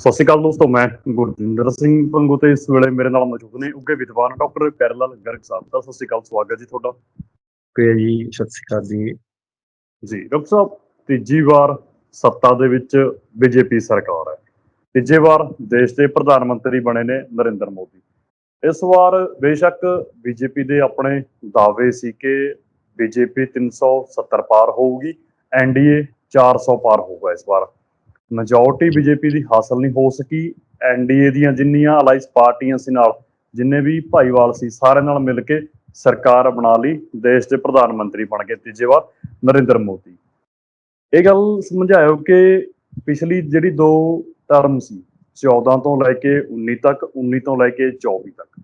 ਸਤਿ ਸ਼੍ਰੀ ਅਕਾਲ ਦੋਸਤੋ ਮੈਂ ਗੁਰਜਿੰਦਰ ਸਿੰਘ ਪੰਗੂ ਤੇ ਇਸ ਵੇਲੇ ਮੇਰੇ ਨਾਲ ਮੌਜੂਦ ਨੇ ਉੱਗੇ ਵਿਦਵਾਨ ਡਾਕਟਰ ਪੈਰਲਲ ਗਰਗ ਸਾਹਿਬ ਦਾ ਸਤਿ ਸ਼੍ਰੀ ਅਕਾਲ ਸਵਾਗਤ ਜੀ ਤੁਹਾਡਾ। ਤੇ ਜੀ ਸਤਿ ਸ਼੍ਰੀ ਅਕਾਲ ਜੀ। ਜੀ ਡਾਕਟਰ ਸਾਹਿਬ ਤੀਜੀ ਵਾਰ ਸੱਤਾ ਦੇ ਵਿੱਚ ਬੀਜੇਪੀ ਸਰਕਾਰ ਹੈ। ਤੀਜੇ ਵਾਰ ਦੇਸ਼ ਦੇ ਪ੍ਰਧਾਨ ਮੰਤਰੀ ਬਣੇ ਨੇ ਨਰਿੰਦਰ ਮੋਦੀ। ਇਸ ਵਾਰ ਬੇਸ਼ੱਕ ਬੀਜੇਪੀ ਦੇ ਆਪਣੇ ਦਾਅਵੇ ਸੀ ਕਿ ਬੀਜੇਪੀ 370 ਪਾਰ ਹੋਊਗੀ ਐਨਡੀਏ 400 ਪਾਰ ਹੋਊਗਾ ਇਸ ਵਾਰ। ਮੈਜੋਰਟੀ ਬੀਜੇਪੀ ਦੀ ਹਾਸਲ ਨਹੀਂ ਹੋ ਸਕੀ। ਐਨਡੀਏ ਦੀਆਂ ਜਿੰਨੀਆਂ ਅਲਾਈਸ ਪਾਰਟੀਆਂ ਸੀ ਨਾਲ, ਜਿੰਨੇ ਵੀ ਭਾਈਵਾਲ ਸੀ ਸਾਰਿਆਂ ਨਾਲ ਮਿਲ ਕੇ ਸਰਕਾਰ ਬਣਾ ਲਈ, ਦੇਸ਼ ਦੇ ਪ੍ਰਧਾਨ ਮੰਤਰੀ ਬਣ ਗਏ ਤੀਜੇ ਵਾਰ, ਨਰਿੰਦਰ ਮੋਦੀ। ਇਹ ਗੱਲ ਸਮਝਾਇਓ ਕਿ ਪਿਛਲੀ ਜਿਹੜੀ ਦੋ ਟਰਮ ਸੀ 14 ਤੋਂ ਲੈ ਕੇ 19 ਤੱਕ 19 ਤੋਂ ਲੈ ਕੇ 24 ਤੱਕ,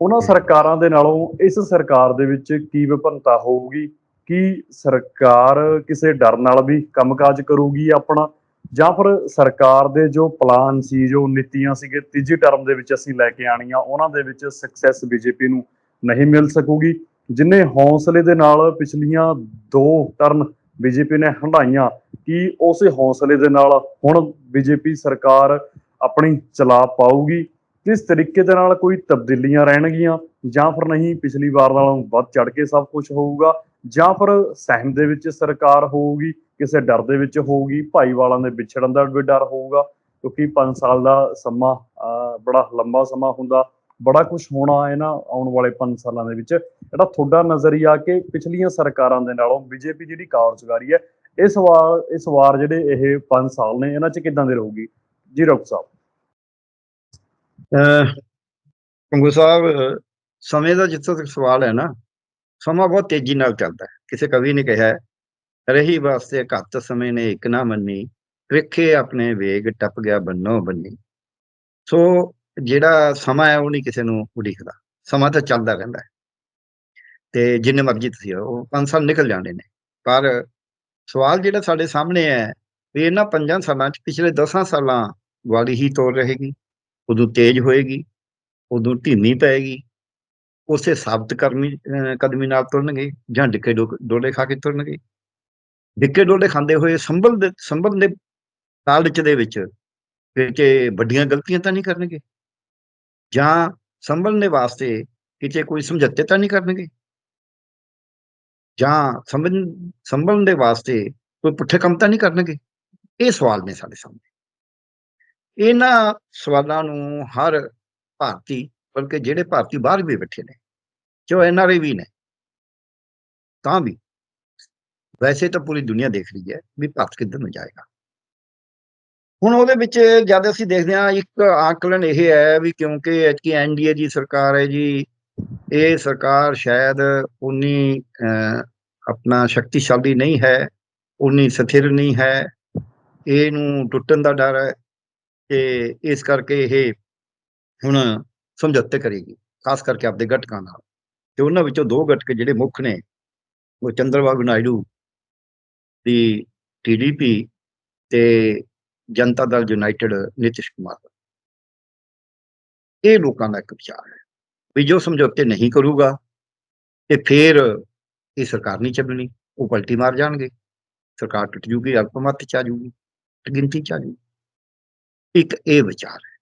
ਉਹਨਾਂ ਸਰਕਾਰਾਂ ਦੇ ਨਾਲੋਂ ਇਸ ਸਰਕਾਰ ਦੇ ਵਿੱਚ ਕੀ ਵਿਭਿੰਨਤਾ ਹੋਊਗੀ? ਕੀ ਸਰਕਾਰ ਕਿਸੇ ਡਰ ਨਾਲ ਵੀ ਕੰਮਕਾਜ ਕਰੂਗੀ ਆਪਣਾ? ਜਾਂ ਫਿਰ ਸਰਕਾਰ ਦੇ ਜੋ ਪਲਾਨ ਸੀ, ਜੋ ਨੀਤੀਆਂ ਸੀਗੇ, ਤੀਜੀ ਟਰਮ ਦੇ ਵਿੱਚ ਅਸੀਂ ਲੈ ਕੇ ਆਣੀਆਂ ਉਹਨਾਂ ਦੇ ਵਿੱਚ ਸਕਸੈਸ ਬੀਜੇਪੀ ਨੂੰ ਨਹੀਂ ਮਿਲ ਸਕੂਗੀ, ਜਿੰਨੇ ਹੌਸਲੇ ਦੇ ਨਾਲ ਪਿਛਲੀਆਂ ਦੋ ਟਰਨ ਬੀਜੇਪੀ ਨੇ ਹੰਡਾਈਆਂ ਕਿ ਉਸੇ ਹੌਸਲੇ ਦੇ ਨਾਲ ਹੁਣ ਬੀਜੇਪੀ ਸਰਕਾਰ ਆਪਣੀ ਚਲਾ ਪਾਊਗੀ? ਕਿਸ ਤਰੀਕੇ ਦੇ ਨਾਲ ਕੋਈ ਤਬਦੀਲੀਆਂ ਰਹਿਣਗੀਆਂ? ਜਾਂ ਫਿਰ ਨਹੀਂ, ਪਿਛਲੀ ਵਾਰ ਨਾਲੋਂ ਵੱਧ ਚੜ ਕੇ ਸਭ ਕੁਝ ਹੋਊਗਾ? ਜਾਂ ਫਿਰ ਸਹਿਮ ਦੇ ਵਿੱਚ ਸਰਕਾਰ ਹੋਊਗੀ? ਕਿਸੇ ਡਰ ਦੇ ਵਿੱਚ ਹੋਊਗੀ ਭਾਈਵਾਲਾਂ ਦੇ ਵਿਛੜਨ ਦਾ ਵੀ ਡਰ ਹੋਊਗਾ ਕਿਉਂਕਿ 5 ਸਾਲ ਦਾ ਸਮਾਂ ਬੜਾ ਲੰਬਾ ਸਮਾਂ ਹੁੰਦਾ ਬੜਾ ਕੁਝ ਹੋਣਾ ਹੈ ਨਾ ਆਉਣ ਵਾਲੇ 5 ਸਾਲਾਂ ਦੇ ਵਿੱਚ। ਜਿਹੜਾ ਤੁਹਾਡਾ ਨਜ਼ਰੀਆ ਕਿ ਪਿਛਲੀਆਂ ਸਰਕਾਰਾਂ ਦੇ ਨਾਲੋਂ ਬੀਜੇਪੀ ਜਿਹੜੀ ਕਾਰਜਕਾਰੀ ਹੈ ਇਸ ਵਾਰ ਇਸ ਵਾਰ ਜਿਹੜੇ ਇਹ 5 ਸਾਲ ਨੇ ਇਹਨਾਂ 'ਚ ਕਿਦਾਂ ਦੇ ਰਹੂਗੀ? ਜੀ ਡਾਕਟਰ ਸਾਹਿਬ। ਅਹ ਪੰਗੂ ਸਾਹਿਬ ਸਮੇਂ ਦਾ ਜਿੱਥੋਂ ਤੱਕ ਸਵਾਲ ਹੈ ਨਾ ਸਮਾਂ ਬਹੁਤ ਤੇਜ਼ੀ ਨਾਲ ਚੱਲਦਾ ਹੈ। ਕਿਸੇ ਕਵੀ ਨੇ ਕਿਹਾ ਹੈ, ਰਹੀ ਵਾਸਤੇ ਘੱਤ ਸਮੇਂ ਨੇ ਇੱਕ ਨਾ ਮੰਨੀ ਵੇਖੇ ਆਪਣੇ ਵੇਗ ਟੱਪ ਗਿਆ ਬੰਨੋ ਬੰਨੀ। ਸੋ ਜਿਹੜਾ ਸਮਾਂ ਹੈ ਉਹ ਨਹੀਂ ਕਿਸੇ ਨੂੰ ਉਡੀਕਦਾ। ਸਮਾਂ ਤਾਂ ਚੱਲਦਾ ਰਹਿੰਦਾ ਹੈ। ਤੇ ਜਿੰਨੇ ਮਰਜ਼ੀ ਤੁਸੀਂ ਉਹ 5 ਸਾਲ ਨਿਕਲ ਜਾਂਦੇ ਨੇ। ਪਰ ਸਵਾਲ ਜਿਹੜਾ ਸਾਡੇ ਸਾਹਮਣੇ ਹੈ, ਵੀ ਇਹਨਾਂ ਪੰਜਾਂ ਸਾਲਾਂ 'ਚ ਪਿਛਲੇ 10 ਸਾਲਾਂ ਵਾਲੀ ਹੀ ਤੋਰ ਰਹੇਗੀ, ਉਦੋਂ ਤੇਜ਼ ਹੋਏਗੀ, ਉਦੋਂ ਢੀਮੀ ਪਏਗੀ, ਉਸੇ ਸਾਬਤ ਕਰਮੀ ਕਦਮੀ ਨਾਲ ਤੁਰਨਗੇ, ਜਾਂ ਡਿੱਕੇ ਡੋ- ਡੋਲੇ ਖਾ ਕੇ ਤੁਰਨਗੇ। ਡਿੱਕੇ ਡੋਲੇ ਖਾਂਦੇ ਹੋਏ ਸੰਭਲ ਦੇ ਸੰਭਲ ਦੇ ਲਾਲਚ ਦੇ ਵਿੱਚ ਕਿਤੇ ਵੱਡੀਆਂ ਗਲਤੀਆਂ ਤਾਂ ਨਹੀਂ ਕਰਨਗੇ? ਜਾਂ ਸੰਭਲਣੇ ਵਾਸਤੇ ਕਿਤੇ ਕੋਈ ਸਮਝੌਤੇ ਤਾਂ ਨਹੀਂ ਕਰਨਗੇ? ਜਾਂ ਸੰਭਲ ਸੰਭਲਣ ਦੇ ਵਾਸਤੇ ਕੋਈ ਪੁੱਠੇ ਕੰਮ ਤਾਂ ਨਹੀਂ ਕਰਨਗੇ? ਇਹ ਸਵਾਲ ਨੇ ਸਾਡੇ ਸਾਹਮਣੇ। ਇਹਨਾਂ ਸਵਾਲਾਂ ਨੂੰ ਹਰ ਭਾਰਤੀ, ਬਲਕਿ ਜਿਹੜੇ ਭਾਰਤੀ ਬਾਹਰ ਵੀ ਬੈਠੇ ਨੇ, ਜੋ ਐਨਆਰਆਈ ਵੀ ਨੇ, ਤਾਂ ਵੀ ਵੈਸੇ ਤਾਂ ਪੂਰੀ ਦੁਨੀਆ ਦੇਖ ਰਹੀ ਹੈ ਵੀ ਭਾਰਤ ਕਿੱਧਰ ਨੂੰ ਜਾਏਗਾ। ਹੁਣ ਉਹਦੇ ਵਿੱਚ ਜਦ ਅਸੀਂ ਦੇਖਦੇ ਹਾਂ, ਇੱਕ ਆਕਲਨ ਇਹ ਹੈ ਵੀ ਕਿਉਂਕਿ ਐਤਕੀ ਐਨਡੀਏ ਦੀ ਸਰਕਾਰ ਹੈ ਜੀ, ਇਹ ਸਰਕਾਰ ਸ਼ਾਇਦ ਉਨੀ ਆਪਣਾ ਸ਼ਕਤੀਸ਼ਾਲੀ ਨਹੀਂ ਹੈ ਉਨੀ ਸਥਿਰ ਨਹੀਂ ਹੈ, ਇਹਨੂੰ ਟੁੱਟਣ ਦਾ ਡਰ ਹੈ ਤੇ ਇਸ ਕਰਕੇ ਇਹ ਹੁਣ ਸਮਝੌਤੇ ਕਰੇਗੀ, ਖਾਸ ਕਰਕੇ ਆਪਦੇ ਗਟਕਾਂ ਨਾਲ। ਤੇ ਉਹਨਾਂ ਵਿੱਚੋਂ ਦੋ ਗਟਕ ਜਿਹੜੇ ਮੁੱਖ ਨੇ, ਉਹ ਚੰਦਰਬਾਬੂ ਨਾਇਡੂ ਦੀ ਟੀਡੀਪੀ ਤੇ ਜਨਤਾ ਦਲ ਯੂਨਾਈਟਿਡ ਨਿਤਿਸ਼ ਕੁਮਾਰ ਇਹ ਲੋਕਾਂ ਦਾ ਇੱਕ ਵਿਚਾਰ ਹੈ ਵੀ ਜੋ ਸਮਝੌਤੇ ਨਹੀਂ ਕਰੂਗਾ ਤੇ ਫਿਰ ਇਹ ਸਰਕਾਰ ਨਹੀਂ ਚੱਲਣੀ, ਉਹ ਪਲਟੀ ਮਾਰ ਜਾਣਗੇ। ਸਰਕਾਰ ਟੁੱਟ ਜੂਗੀ, ਅਲਪਮਤ ਚ ਆ ਜੂਗੀ, ਗਿਣਤੀ ਚ ਆ ਜੂਗੀ। ਇੱਕ ਇਹ ਵਿਚਾਰ ਹੈ।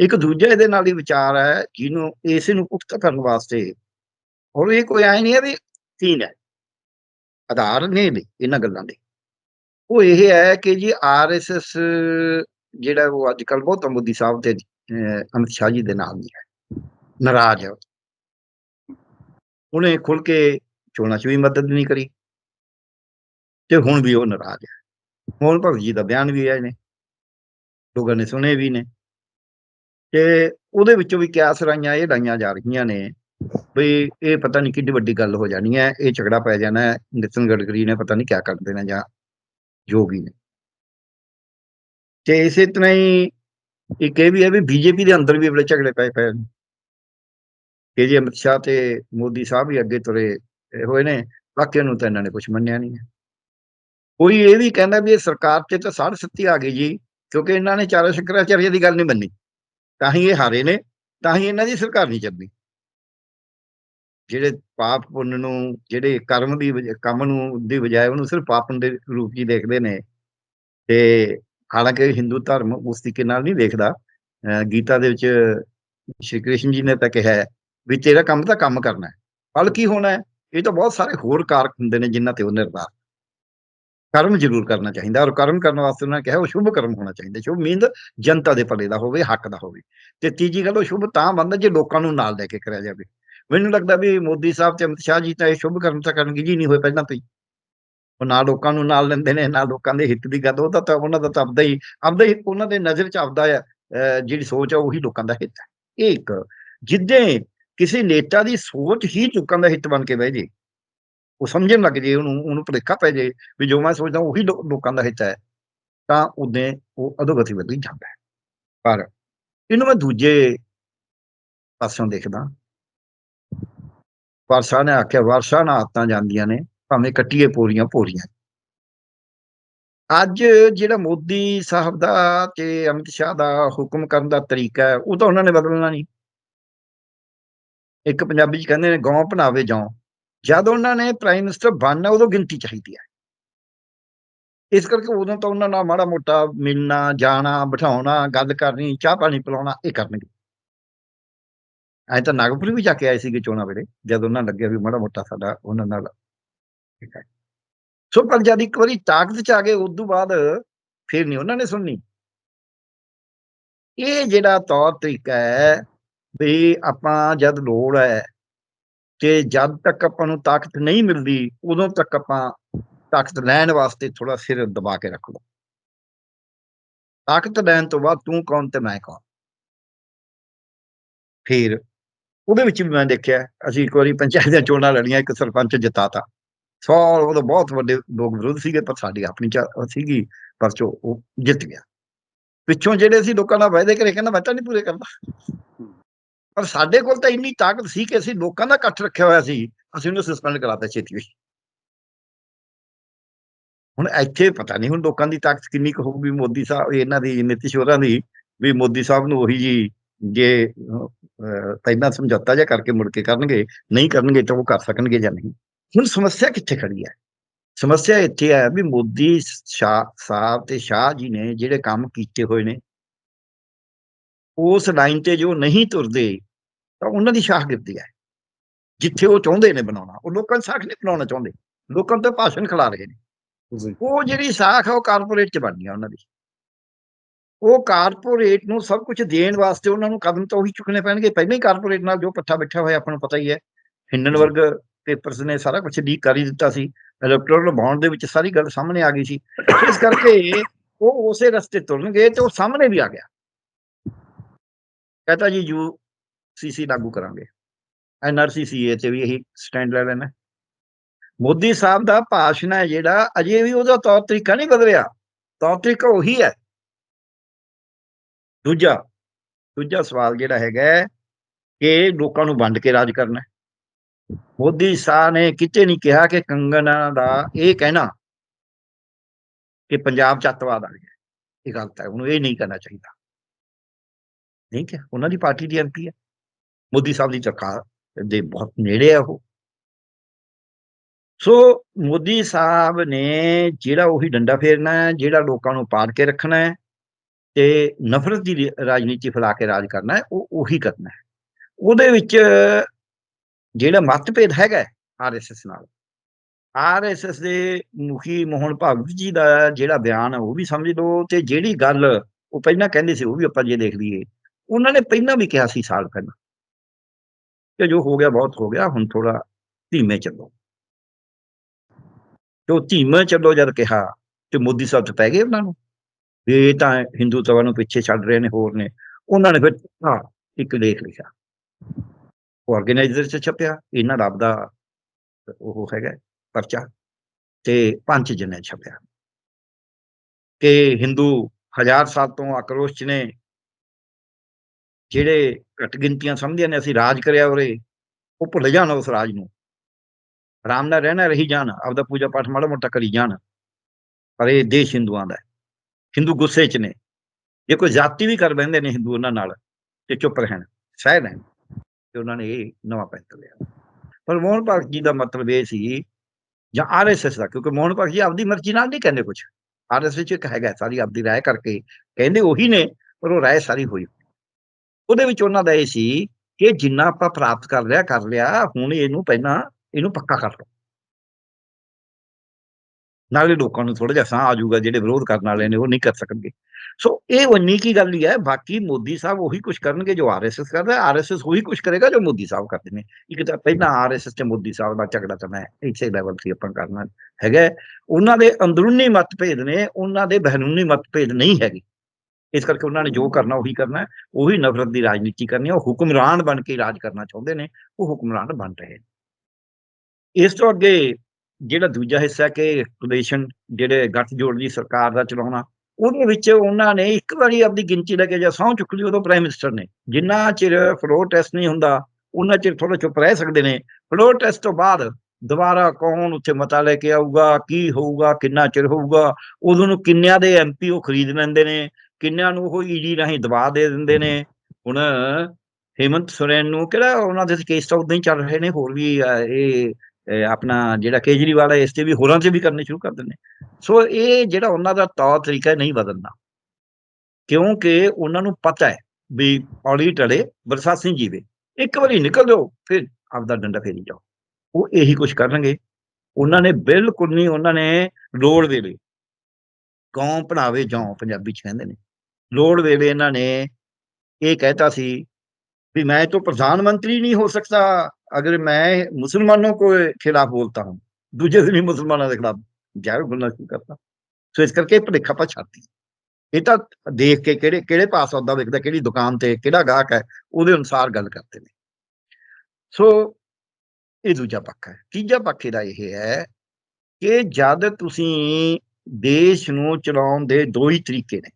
ਇੱਕ ਦੂਜਾ ਇਹਦੇ ਨਾਲ ਹੀ ਵਿਚਾਰ ਹੈ ਜਿਹਨੂੰ ਇਸ ਨੂੰ ਪੁਖਤਾ ਕਰਨ ਵਾਸਤੇ ਔਰ ਇਹ ਕੋਈ ਆਈ ਨਹੀਂ ਹੈ ਵੀ ਤੀਨ ਹੈ। ਆਧਾਰ ਨੇ ਨੇ ਇਹਨਾਂ ਗੱਲਾਂ ਦੇ। ਉਹ ਇਹ ਹੈ ਕਿ ਜੀ ਆਰਐਸਐਸ ਜਿਹੜਾ ਉਹ ਅੱਜ ਕੱਲ ਬਹੁਤ ਮੋਦੀ ਸਾਹਿਬ ਤੇ ਅਮਿਤ ਸ਼ਾਹ ਜੀ ਦੇ ਨਾਲ ਨਹੀਂ ਹੈ। ਨਾਰਾਜ਼ ਹੈ ਉਹਨੇ ਖੁੱਲ ਕੇ ਚੋਣਾਂ 'ਚ ਵੀ ਮਦਦ ਨਹੀਂ ਕਰੀ। ਤੇ ਹੁਣ ਵੀ ਉਹ ਨਾਰਾਜ਼ ਹੈ। ਹੁਣ ਭਗਤ ਜੀ ਦਾ ਬਿਆਨ ਵੀ ਆਏ ਨੇ। ਲੋਕਾਂ ਨੇ ਸੁਣੇ ਵੀ ਨੇ। ਤੇ ਉਹਦੇ ਵਿੱਚੋਂ ਵੀ ਕਿਆਸ ਰਾਈਆਂ ਇਹ ਲਾਈਆਂ ਜਾ ਰਹੀਆਂ ਨੇ। ਵੀ ਇਹ ਪਤਾ ਨਹੀਂ ਕਿੰਨੀ ਵੱਡੀ ਗੱਲ ਹੋ ਜਾਣੀ ਹੈ, ਇਹ ਝਗੜਾ ਪੈ ਜਾਣਾ ਹੈ, ਨਿਤਨ ਗਡਕਰੀ ਨੇ ਪਤਾ ਨਹੀਂ ਕਿਆ ਕਰ ਦੇਣਾ ਜਾਂ ਜੋਗੀ ਨੇ। ਤੇ ਇਸੇ ਤਰ੍ਹਾਂ ਹੀ ਇੱਕ ਇਹ ਵੀ ਹੈ ਵੀ ਬੀਜੇਪੀ ਦੇ ਅੰਦਰ ਵੀ ਬੜੇ ਝਗੜੇ ਪਏ ਪਏ ਨੇ। ਕਿ ਜੀ ਅਮਿਤ ਸ਼ਾਹ ਤੇ ਮੋਦੀ ਸਾਹਿਬ ਵੀ ਅੱਗੇ ਤੁਰੇ ਹੋਏ ਨੇ ਬਾਕੀ ਨੂੰ ਤਾਂ ਇਹਨਾਂ ਨੇ ਕੁਝ ਮੰਨਿਆ ਨਹੀਂ ਹੈ। ਕੋਈ ਇਹ ਵੀ ਕਹਿੰਦਾ ਵੀ ਇਹ ਸਰਕਾਰ ਤੇ ਤਾਂ ਸਾੜ ਸੱਤੀ ਆ ਗਈ ਜੀ, ਕਿਉਂਕਿ ਇਹਨਾਂ ਨੇ ਚਾਰਾ ਸ਼ੰਕਰਾਚਾਰਿਆ ਦੀ ਗੱਲ ਨਹੀਂ ਮੰਨੀ। ਤਾਂ ਹੀ ਇਹ ਹਾਰੇ ਨੇ, ਤਾਂ ਹੀ ਇਹਨਾਂ ਦੀ ਸਰਕਾਰ ਨਹੀਂ ਚੱਲਦੀ ਜਿਹੜੇ ਪਾਪ ਪੁੰਨ ਨੂੰ, ਜਿਹੜੇ ਕਰਮ ਦੀ ਕੰਮ ਨੂੰ, ਦੀ ਬਜਾਏ ਉਹਨੂੰ ਸਿਰਫ ਪਾਪ ਦੇ ਰੂਪ ਹੀ ਦੇਖਦੇ ਨੇ। ਤੇ ਹਾਲਾਂਕਿ ਹਿੰਦੂ ਧਰਮ ਉਸ ਤਰੀਕੇ ਨਾਲ ਨਹੀਂ ਦੇਖਦਾ। ਅਹ ਗੀਤਾ ਦੇ ਵਿੱਚ ਸ਼੍ਰੀ ਕ੍ਰਿਸ਼ਨ ਜੀ ਨੇ ਤਾਂ ਕਿਹਾ ਵੀ ਤੇਰਾ ਕੰਮ ਤਾਂ ਕੰਮ ਕਰਨਾ ਹੈ, ਫਲ ਕੀ ਹੋਣਾ ਹੈ? ਇਹ ਤਾਂ ਬਹੁਤ ਸਾਰੇ ਹੋਰ ਕਾਰਕ ਹੁੰਦੇ ਨੇ ਜਿਨ੍ਹਾਂ ਤੇ ਉਹ ਨਿਰਭਰ। ਕਰਮ ਜ਼ਰੂਰ ਕਰਨਾ ਚਾਹੀਦਾ ਔਰ ਕਰਮ ਕਰਨ ਵਾਸਤੇ ਉਹਨਾਂ ਨੇ ਕਿਹਾ ਉਹ ਸ਼ੁਭ ਕਰਮ ਹੋਣਾ ਚਾਹੀਦਾ, ਸ਼ੁਭ ਮੀਨਸ ਜਨਤਾ ਦੇ ਭਲੇ ਦਾ ਹੋਵੇ, ਹੱਕ ਦਾ ਹੋਵੇ। ਤੇ ਤੀਜੀ ਗੱਲ ਉਹ ਸ਼ੁਭ ਤਾਂ ਬਣਦਾ ਜੇ ਲੋਕਾਂ ਨੂੰ ਨਾਲ ਲੈ ਕੇ ਕਰਿਆ ਜਾਵੇ। ਮੈਨੂੰ ਲੱਗਦਾ ਵੀ ਮੋਦੀ ਸਾਹਿਬ ਤੇ ਅਮਿਤ ਸ਼ਾਹ ਜੀ ਤਾਂ ਇਹ ਸ਼ੁਭ ਕਰਮ ਤਾਂ ਕਰਨਗੇ ਜੀ, ਨਹੀਂ ਹੋਏ ਪਹਿਲਾਂ ਤੋਂ ਹੀ। ਉਹ ਨਾ ਲੋਕਾਂ ਨੂੰ ਨਾਲ ਲੈਂਦੇ ਨੇ, ਨਾ ਲੋਕਾਂ ਦੇ ਹਿੱਤ ਦੀ ਗੱਲ, ਉਹ ਤਾਂ ਉਹਨਾਂ ਦਾ ਤਾਂ ਆਪਦਾ ਹੀ ਆਪਦਾ ਹੀ ਉਹਨਾਂ ਦੇ ਨਜ਼ਰ ਚ ਆਪਦਾ ਹੈ ਜਿਹੜੀ ਸੋਚ ਆ ਉਹੀ ਲੋਕਾਂ ਦਾ ਹਿੱਤ ਹੈ। ਇਹ ਇੱਕ, ਜਿੱਦੇ ਕਿਸੇ ਨੇਤਾ ਦੀ ਸੋਚ ਹੀ ਲੋਕਾਂ ਦਾ ਹਿੱਤ ਬਣ ਕੇ ਬਹਿ ਜੇ, ਉਹ ਸਮਝਣ ਲੱਗ ਜੇ, ਉਹਨੂੰ ਉਹਨੂੰ ਭੁਲੇਖਾ ਪੈ ਜੇ ਵੀ ਜੋ ਮੈਂ ਸੋਚਦਾ ਉਹੀ ਲੋਕਾਂ ਦਾ ਹਿੱਤ ਹੈ, ਤਾਂ ਉਹਦੇ ਉਹ ਅਧੋਗਤੀ ਵੱਲ ਜਾਂਦਾ ਹੈ। ਪਰ ਇਹਨੂੰ ਮੈਂ ਦੂਜੇ ਪਾਸਿਓਂ ਦੇਖਦਾ ਵਰਸ਼ਾ ਨੇ ਆਖਿਆ, ਵਰਸ਼ਾ ਨਾਲ ਆਤਾਂ ਜਾਂਦੀਆਂ ਨੇ, ਭਾਵੇਂ ਕੱਟੀਏ ਪੋਰੀਆਂ ਪੋਰੀਆਂ। ਅੱਜ ਜਿਹੜਾ ਮੋਦੀ ਸਾਹਿਬ ਦਾ ਤੇ ਅਮਿਤ ਸ਼ਾਹ ਦਾ ਹੁਕਮ ਕਰਨ ਦਾ ਤਰੀਕਾ ਹੈ, ਉਹ ਤਾਂ ਉਹਨਾਂ ਨੇ ਬਦਲਣਾ ਨਹੀਂ। ਇੱਕ ਪੰਜਾਬੀ ਚ ਕਹਿੰਦੇ ਨੇ ਗਾਂ ਭਨਾਵੇ ਜਾਉ। ਜਦ ਉਹਨਾਂ ਨੇ ਪ੍ਰਾਈਮ ਮਿਨਿਸਟਰ ਬਣਨਾ, ਉਦੋਂ ਗਿਣਤੀ ਚਾਹੀਦੀ ਹੈ। ਇਸ ਕਰਕੇ ਉਦੋਂ ਤਾਂ ਉਹਨਾਂ ਨਾਲ ਮਾੜਾ ਮੋਟਾ ਮਿਲਣਾ, ਜਾਣਾ, ਬਿਠਾਉਣਾ, ਗੱਲ ਕਰਨੀ, ਚਾਹ ਪਾਣੀ ਪਿਲਾਉਣਾ, ਇਹ ਕਰਨਗੇ। ਐ ਤਾਂ ਨਾਗਪੁਰ ਵੀ ਜਾ ਕੇ ਆਏ ਸੀਗੇ ਚੋਣਾਂ ਵੇਲੇ, ਜਦ ਉਹਨਾਂ ਨੂੰ ਲੱਗਿਆ ਵੀ ਮਾੜਾ ਮੋਟਾ ਸਾਡਾ ਉਹਨਾਂ ਨਾਲ ਠੀਕ ਹੈ। ਸੋ ਪਰ ਜਦ ਇੱਕ ਵਾਰੀ ਤਾਕਤ ਚ ਆ ਗਏ, ਉਸ ਤੋਂ ਬਾਅਦ ਫਿਰ ਨਹੀਂ ਉਹਨਾਂ ਨੇ ਸੁਣਨੀ। ਇਹ ਜਿਹੜਾ ਤੌਰ ਤਰੀਕਾ ਹੈ ਵੀ ਆਪਾਂ ਜਦ ਲੋੜ ਹੈ ਤੇ ਜਦ ਤੱਕ ਆਪਾਂ ਨੂੰ ਤਾਕਤ ਨਹੀਂ ਮਿਲਦੀ, ਉਦੋਂ ਤੱਕ ਆਪਾਂ ਤਾਕਤ ਲੈਣ ਵਾਸਤੇ ਥੋੜਾ ਸਿਰ ਦਬਾ ਕੇ ਰੱਖ ਲਓ। ਤਾਕਤ ਲੈਣ ਤੋਂ ਬਾਅਦ ਤੂੰ ਕੌਣ ਤੇ ਮੈਂ ਕੌਣ? ਫਿਰ ਉਹਦੇ ਵਿੱਚ ਵੀ ਮੈਂ ਦੇਖਿਆ ਅਸੀਂ ਇੱਕ ਵਾਰੀ ਪੰਚਾਇਤ ਦੀਆਂ ਚੋਣਾਂ ਲੜੀਆਂ ਇੱਕ ਸਰਪੰਚ ਜਿਤਾਤਾ। ਸੋ ਉਹਦੇ ਬਹੁਤ ਵੱਡੇ ਲੋਕ ਵਿਰੋਧ ਸੀਗੇ ਪਰ ਸਾਡੀ ਆਪਣੀ ਸੀਗੀ ਪਰ ਚੋ ਉਹ ਜਿੱਤ ਗਿਆ। ਪਿੱਛੋਂ ਜਿਹੜੇ ਸੀ ਲੋਕਾਂ ਨਾਲ ਵਾਅਦੇ ਕਰੇ ਕਹਿੰਦਾ ਮੈਂ ਤਾਂ ਨਹੀਂ ਪੂਰੇ ਕਰਦਾ। ਪਰ ਸਾਡੇ ਕੋਲ ਤਾਂ ਇੰਨੀ ਤਾਕਤ ਸੀ ਕਿ ਅਸੀਂ ਲੋਕਾਂ ਦਾ ਇਕੱਠ ਰੱਖਿਆ ਹੋਇਆ ਸੀ ਅਸੀਂ ਉਹਨੂੰ ਸਸਪੈਂਡ ਕਰਾਤਾ ਛੇਤੀ ਵਿੱਚ ਹੁਣ ਇੱਥੇ ਪਤਾ ਨਹੀਂ ਹੁਣ ਲੋਕਾਂ ਦੀ ਤਾਕਤ ਕਿੰਨੀ ਕੁ ਹੋਊਗੀ ਮੋਦੀ ਸਾਹਿਬ ਇਹਨਾਂ ਦੀ ਨਿਤਿਸ਼ ਹੋਰਾਂ ਦੀ ਵੀ ਮੋਦੀ ਸਾਹਿਬ ਨੂੰ ਉਹੀ ਜੀ ਜੇ ਪਹਿਲਾਂ ਸਮਝੌਤਾ ਜਿਹਾ ਕਰਕੇ ਮੁੜ ਕੇ ਕਰਨਗੇ ਨਹੀਂ ਕਰਨਗੇ ਤਾਂ ਉਹ ਕਰ ਸਕਣਗੇ ਜਾਂ ਨਹੀਂ। ਹੁਣ ਸਮੱਸਿਆ ਕਿੱਥੇ ਖੜੀ ਹੈ? ਸਮੱਸਿਆ ਇੱਥੇ ਹੈ ਵੀ ਮੋਦੀ ਸ਼ਾਹ ਸਾਹਿਬ ਤੇ ਸ਼ਾਹ ਜੀ ਨੇ ਜਿਹੜੇ ਕੰਮ ਕੀਤੇ ਹੋਏ ਨੇ ਉਸ ਲਾਈਨ ਤੇ ਜੋ ਨਹੀਂ ਤੁਰਦੇ ਤਾਂ ਉਹਨਾਂ ਦੀ ਸ਼ਾਖ ਗਿਰਦੀ ਹੈ। ਜਿੱਥੇ ਉਹ ਚਾਹੁੰਦੇ ਨੇ ਬਣਾਉਣਾ ਉਹ ਲੋਕਾਂ ਦੀ ਸ਼ਾਖ ਨਹੀਂ ਬਣਾਉਣਾ ਚਾਹੁੰਦੇ। ਲੋਕਾਂ ਤੋਂ ਭਾਸ਼ਣ ਖਿਲਾ ਰਹੇ ਨੇ। ਜੀ। ਉਹ ਜਿਹੜੀ ਸਾਖ ਹੈ ਉਹ ਕਾਰਪੋਰੇਟ ਚ ਬਣਨੀ ਆ ਉਹਨਾਂ ਦੀ। ਉਹ ਕਾਰਪੋਰੇਟ ਨੂੰ ਸਭ ਕੁਝ ਦੇਣ ਵਾਸਤੇ ਉਹਨਾਂ ਨੂੰ ਕਦਮ ਤਾਂ ਉਹੀ ਚੁੱਕਣੇ ਪੈਣਗੇ। ਪਹਿਲਾਂ ਹੀ ਕਾਰਪੋਰੇਟ ਨਾਲ ਜੋ ਪੱਠਾ ਬੈਠਾ ਹੋਇਆ ਆਪਾਂ ਨੂੰ ਪਤਾ ਹੀ ਹੈ। ਹਿੰਡਨਬਰਗ ਪੇਪਰਸ ਨੇ ਸਾਰਾ ਕੁਝ ਲੀਕ ਕਰ ਹੀ ਦਿੱਤਾ ਸੀ। ਇਲੈਕਟੋਰਲ ਬੌਂਡ ਦੇ ਵਿੱਚ ਸਾਰੀ ਗੱਲ ਸਾਹਮਣੇ ਆ ਗਈ ਸੀ। ਇਸ ਕਰਕੇ ਉਹ ਉਸੇ ਰਸਤੇ ਤੁਰਨਗੇ ਤੇ ਉਹ ਸਾਹਮਣੇ ਵੀ ਆ ਗਿਆ। ਕਹਤਾ ਜੀ ਯੂ ਸੀਸੀ ਲਾਗੂ ਕਰਾਂਗੇ। ਐਨਆਰਸੀਸੀਏ ਤੇ ਵੀ ਇਹੀ ਸਟੈਂਡ ਲੈ ਲੈਣਾ। ਮੋਦੀ ਸਾਹਿਬ ਦਾ ਭਾਸ਼ਣ ਹੈ ਜਿਹੜਾ ਅਜੇ ਵੀ ਉਹਦਾ ਤੌਰ ਤਰੀਕਾ ਨਹੀਂ ਬਦਲਿਆ। ਤੌਰ ਤਰੀਕਾ ਉਹੀ ਹੈ। ਦੂਜਾ ਦੂਜਾ ਸਵਾਲ ਜਿਹੜਾ ਹੈਗਾ ਕਿ ਲੋਕਾਂ ਨੂੰ ਵੰਡ ਕੇ ਰਾਜ ਕਰਨਾ ਮੋਦੀ ਸਾਹਿਬ ਨੇ ਕਿਤੇ ਨਹੀਂ ਕਿਹਾ ਕਿ ਕੰਗਨਾ ਦਾ ਇਹ ਕਹਿਣਾ ਕਿ ਪੰਜਾਬ ਚ ਅੱਤਵਾਦ ਆ ਗਿਆ ਇਹ ਗਲਤ ਹੈ ਉਹਨੂੰ ਇਹ ਨਹੀਂ ਕਰਨਾ ਚਾਹੀਦਾ। ਨਹੀਂ ਕਿ ਉਹਨਾਂ ਦੀ ਪਾਰਟੀ ਦੀ ਐਮਪੀ ਹੈ। ਮੋਦੀ ਸਾਹਿਬ ਦੀ ਸਰਕਾਰ ਦੇ ਬਹੁਤ ਨੇੜੇ ਆ ਉਹ। ਸੋ ਮੋਦੀ ਸਾਹਿਬ ਨੇ ਜਿਹੜਾ ਉਹੀ ਡੰਡਾ ਫੇਰਨਾ ਹੈ, ਜਿਹੜਾ ਲੋਕਾਂ ਨੂੰ ਪਾੜ ਕੇ ਰੱਖਣਾ ਹੈ ਤੇ ਨਫ਼ਰਤ ਦੀ ਰਾਜਨੀਤੀ ਫੈਲਾ ਕੇ ਰਾਜ ਕਰਨਾ ਹੈ, ਉਹ ਉਹੀ ਕਰਨਾ ਹੈ। ਉਹਦੇ ਵਿੱਚ ਜਿਹੜਾ ਮਤਭੇਦ ਹੈਗਾ ਆਰਐਸਐਸ ਨਾਲ। ਆਰਐਸਐਸ ਦੇ ਮੁਖੀ ਮੋਹਨ ਭਾਗਵਤ ਜੀ ਦਾ ਜਿਹੜਾ ਬਿਆਨ ਹੈ, ਉਹ ਵੀ ਸਮਝ ਲਓ ਤੇ ਜਿਹੜੀ ਗੱਲ ਉਹ ਪਹਿਲਾਂ ਕਹਿੰਦੇ ਸੀ, ਉਹ ਵੀ ਆਪਾਂ ਜੇ ਦੇਖ ਲਈਏ। ਉਹਨਾਂ ਨੇ ਪਹਿਲਾਂ ਵੀ ਕਿਹਾ ਸੀ ਸਾਲ ਪਹਿਲਾਂ। ਕਿ ਜੋ ਹੋ ਗਿਆ, ਬਹੁਤ ਹੋ ਗਿਆ, ਹੁਣ ਥੋੜਾ ਧੀਮੇ ਚੱਲੋ। ਜੋ ਧੀਮੇ ਚੱਲੋ ਜਦ ਕਿਹਾ, ਤੇ ਮੋਦੀ ਸਾਹਿਬ ਤੇ ਪੈ ਗਏ ਉਹਨਾਂ ਨੂੰ। ਵੀ ਇਹ ਤਾਂ ਹਿੰਦੂਤਵਾ ਨੂੰ ਪਿੱਛੇ ਛੱਡ ਰਹੇ ਨੇ ਹੋਰ ਨੇ। ਉਹਨਾਂ ਨੇ ਫਿਰ ਹਾਂ ਇੱਕ ਲੇਖ ਲਿਖਿਆ। ਉਹ ਆਰਗੇਨਾਈਜ਼ਰ ਚ ਛਪਿਆ। ਇਹਨਾਂ ਰੱਬ ਦਾ ਉਹ ਹੈਗਾ ਪਰਚਾ। ਤੇ ਪੰਜ ਜਨੇ ਛਪਿਆ। ਕਿ ਹਿੰਦੂ ਹਜ਼ਾਰ ਸਾਲ ਤੋਂ ਆਕਰੋਸ਼ ਚ ਨੇ। ਜਿਹੜੇ ਘੱਟ ਗਿਣਤੀਆਂ ਸਮਝਦੇ ਨੇ, ਅਸੀਂ ਰਾਜ ਕਰਿਆ ਉਰੇ। ਉਹ ਭੁੱਲ ਜਾਣ ਉਸ ਰਾਜ ਨੂੰ। ਆਰਾਮ ਨਾਲ ਰਹਿਣਾ, ਰਹੀ ਜਾਣ। ਆਪਦਾ ਪੂਜਾ ਪਾਠ ਮਾੜਾ ਮੋਟਾ ਕਰੀ ਜਾਣ। ਪਰ ਇਹ ਦੇਸ਼ ਹਿੰਦੂਆਂ ਦਾ ਹਿੰਦੂ ਗੁੱਸੇ 'ਚ ਨੇ। ਜੇ ਕੋਈ ਜਾਤੀ ਵੀ ਕਰ ਬੈਂਦੇ ਨੇ ਹਿੰਦੂ ਉਹਨਾਂ ਨਾਲ ਤੇ ਚੁੱਪ ਰਹਿਣ, ਸਹਿ ਰਹਿਣ, ਤੇ ਉਹਨਾਂ ਨੇ ਇਹ ਨਵਾਂ ਪੈਂਤਰ ਲਿਆ। ਪਰ ਮੋਹਨ ਭਗਤ ਜੀ ਦਾ ਮਤਲਬ ਇਹ ਸੀ ਜਾਂ ਆਰਐਸਐਸ ਦਾ, ਕਿਉਂਕਿ ਮੋਹਨ ਭਗਤ ਜੀ ਆਪਦੀ ਮਰਜ਼ੀ ਨਾਲ ਨਹੀਂ ਕਹਿੰਦੇ ਕੁਝ ਆਰਐਸਐਸ ਚ ਇੱਕ ਹੈਗਾ, ਸਾਰੀ ਆਪਦੀ ਰਾਏ ਕਰਕੇ ਕਹਿੰਦੇ ਉਹੀ ਨੇ, ਪਰ ਉਹ ਰਾਏ ਸਾਰੀ ਹੋਈ। ਉਹਦੇ ਵਿੱਚ ਉਹਨਾਂ ਦਾ ਇਹ ਸੀ ਕਿ ਜਿੰਨਾ ਆਪਾਂ ਪ੍ਰਾਪਤ ਕਰ ਲਿਆ ਕਰ ਲਿਆ, ਹੁਣ ਇਹਨੂੰ ਪਹਿਲਾਂ ਇਹਨੂੰ ਪੱਕਾ ਕਰ ਲਓ। ਨਾਲੇ ਲੋਕਾਂ ਨੂੰ ਥੋੜਾ ਜਿਹਾ ਸਾਹ ਆ ਜਾਊਗਾ, ਜਿਹੜੇ ਵਿਰੋਧ ਕਰਨ ਵਾਲੇ ਨੇ ਉਹ ਨਹੀਂ ਕਰ ਸਕਣਗੇ। ਸੋ ਇਹ ਉਨੀ ਕੀ ਗੱਲ ਹੀ ਹੈ, ਬਾਕੀ ਮੋਦੀ ਸਾਹਿਬ ਉਹੀ ਕੁਝ ਕਰਨਗੇ ਜੋ ਆਰਐਸਐਸ ਕਰਦਾ ਆਰਐਸਐਸ ਉਹੀ ਕੁਝ ਕਰੇਗਾ ਜੋ ਮੋਦੀ ਸਾਹਿਬ ਕਰਦੇ ਨੇ। ਇੱਕ ਤਾਂ ਪਹਿਲਾਂ ਆਰਐਸਐਸ ਤੇ ਮੋਦੀ ਸਾਹਿਬ ਦਾ ਝਗੜਾ ਤਾਂ ਮੈਂ ਇਸੇ ਲੈਵਲ ਤੇ ਆਪਾਂ ਕਰਨਾ ਹੈਗਾ ਉਹਨਾਂ ਦੇ ਅੰਦਰੂਨੀ ਮਤਭੇਦ ਨੇ, ਉਹਨਾਂ ਦੇ ਬਹਿਰੂਨੀ ਮਤਭੇਦ ਨਹੀਂ ਹੈਗੇ। ਇਸ ਕਰਕੇ ਉਹਨਾਂ ਨੇ ਜੋ ਕਰਨਾ ਉਹੀ ਕਰਨਾ ਉਹੀ ਨਫ਼ਰਤ ਦੀ ਰਾਜਨੀਤੀ ਕਰਨੀ ਹੈ, ਉਹ ਹੁਕਮਰਾਨ ਬਣ ਕੇ ਰਾਜ ਕਰਨਾ ਚਾਹੁੰਦੇ ਨੇ, ਉਹ ਹੁਕਮਰਾਨ ਬਣ ਰਹੇ ਨੇ। ਇਸ ਤੋਂ ਅੱਗੇ ਜਿਹੜਾ ਦੂਜਾ ਹਿੱਸਾ ਹੈ ਕਿ ਕੋਲੇਸ਼ਨ ਜਿਹੜੇ ਗੱਠਜੋੜ ਦੀ ਸਰਕਾਰ ਦਾ ਚਲਾਉਣਾ, ਉਹਦੇ ਵਿੱਚ ਉਹਨਾਂ ਨੇ ਇੱਕ ਵਾਰੀ ਆਪਦੀ ਗਿਣਤੀ ਲੈ ਕੇ ਜਾਂ ਸਹੁੰ ਚੁੱਕ ਲਈ, ਉਦੋਂ ਪ੍ਰਾਈਮ ਮਿਨਿਸਟਰ ਨੇ। ਜਿੰਨਾ ਚਿਰ ਫਲੋਰ ਟੈਸਟ ਨਹੀਂ ਹੁੰਦਾ ਉਹਨਾਂ ਚਿਰ ਥੋੜਾ ਚੁੱਪ ਰਹਿ ਸਕਦੇ ਨੇ। ਫਲੋਰ ਟੈਸਟ ਤੋਂ ਬਾਅਦ ਦੁਬਾਰਾ ਕੌਣ ਉੱਥੇ ਮਤਾ ਲੈ ਕੇ ਆਊਗਾ, ਕੀ ਹੋਊਗਾ, ਕਿੰਨਾ ਚਿਰ ਹੋਊਗਾ, ਉਦੋਂ ਨੂੰ ਕਿੰਨਿਆਂ ਦੇ ਐਮਪੀ ਉਹ ਖਰੀਦ ਲੈਂਦੇ ਨੇ, ਕਿੰਨਿਆਂ ਨੂੰ ਉਹ ਈਡੀ ਰਾਹੀਂ ਦਬਾ ਦੇ ਦਿੰਦੇ ਨੇ। ਹੁਣ ਹੇਮੰਤ ਸੋਰੇਨ ਨੂੰ ਕਿਹੜਾ ਉਹਨਾਂ ਦੇ ਕੇਸ ਤਾਂ ਉਦਾਂ ਹੀ ਚੱਲ ਰਹੇ ਨੇ, ਹੋਰ ਵੀ, ਇਹ ਆਪਣਾ ਜਿਹੜਾ ਕੇਜਰੀਵਾਲ ਹੈ, ਇਸ ਤੇ ਵੀ ਹੋਰਾਂ ਤੇ ਵੀ ਕਰਨੇ ਸ਼ੁਰੂ ਕਰ ਦਿੰਦੇ। ਸੋ ਇਹ ਜਿਹੜਾ ਉਹਨਾਂ ਦਾ ਤੌਰ ਤਰੀਕਾ ਨਹੀਂ ਬਦਲਣਾ। ਕਿਉਂਕਿ ਉਹਨਾਂ ਨੂੰ ਪਤਾ ਹੈ ਵੀ ਪੌੜੀ ਟਲੇ ਬਰਸਾਤ ਸਿੰਘ ਜੀਵੇ। ਇੱਕ ਵਾਰੀ ਨਿਕਲ ਜਾਓ, ਫਿਰ ਆਪਦਾ ਡੰਡਾ ਫੇਰੀ ਜਾਓ। ਉਹ ਇਹੀ ਕੁਝ ਕਰਨਗੇ। ਉਹਨਾਂ ਨੇ ਬਿਲਕੁਲ ਨਹੀਂ ਉਹਨਾਂ ਨੇ ਲੋੜ ਵੇਲੇ ਕੌਮ ਪੜਾਵੇ ਜਾਉ ਪੰਜਾਬੀ ਚ ਕਹਿੰਦੇ ਨੇ। ਲੋੜ ਵੇਲੇ ਇਹਨਾਂ ਨੇ ਇਹ ਕਹਿਤਾ ਸੀ ਵੀ ਮੈਂ ਤਾਂ ਪ੍ਰਧਾਨ ਮੰਤਰੀ ਨਹੀਂ ਹੋ ਸਕਦਾ। अगर मैं मुसलमानों को खिलाफ बोलता हूँ दूजे दिन ही मुसलमानों के खिलाफ जाहिर बोलना शुरू करता ਸੋ ਇਸ ਕਰਕੇ ਭਲੇਖਾ ਪਾ ਛਾਤੀ ਇਹ ਤਾਂ ਦੇਖ ਕੇ ਕਿਹੜੇ ਕਿਹੜੇ ਪਾਸ ਆਉਂਦਾ ਵੇਖਦਾ ਕਿਹੜੀ ਦੁਕਾਨ ਤੇ ਕਿਹੜਾ ਗਾਹਕ ਹੈ ਉਹਦੇ ਅਨੁਸਾਰ ਗੱਲ ਕਰਦੇ ਨੇ ਸੋ ਇਹ ਦੂਜਾ ਪੱਖ ਹੈ ਤੀਜਾ ਪੱਖ ਇਹਦਾ ਇਹ ਹੈ ਕਿ ਜਦ ਤੁਸੀਂ ਦੇਸ਼ ਨੂੰ ਚਲਾਉਣ ਦੇ ਦੋ ਹੀ ਤਰੀਕੇ ਨੇ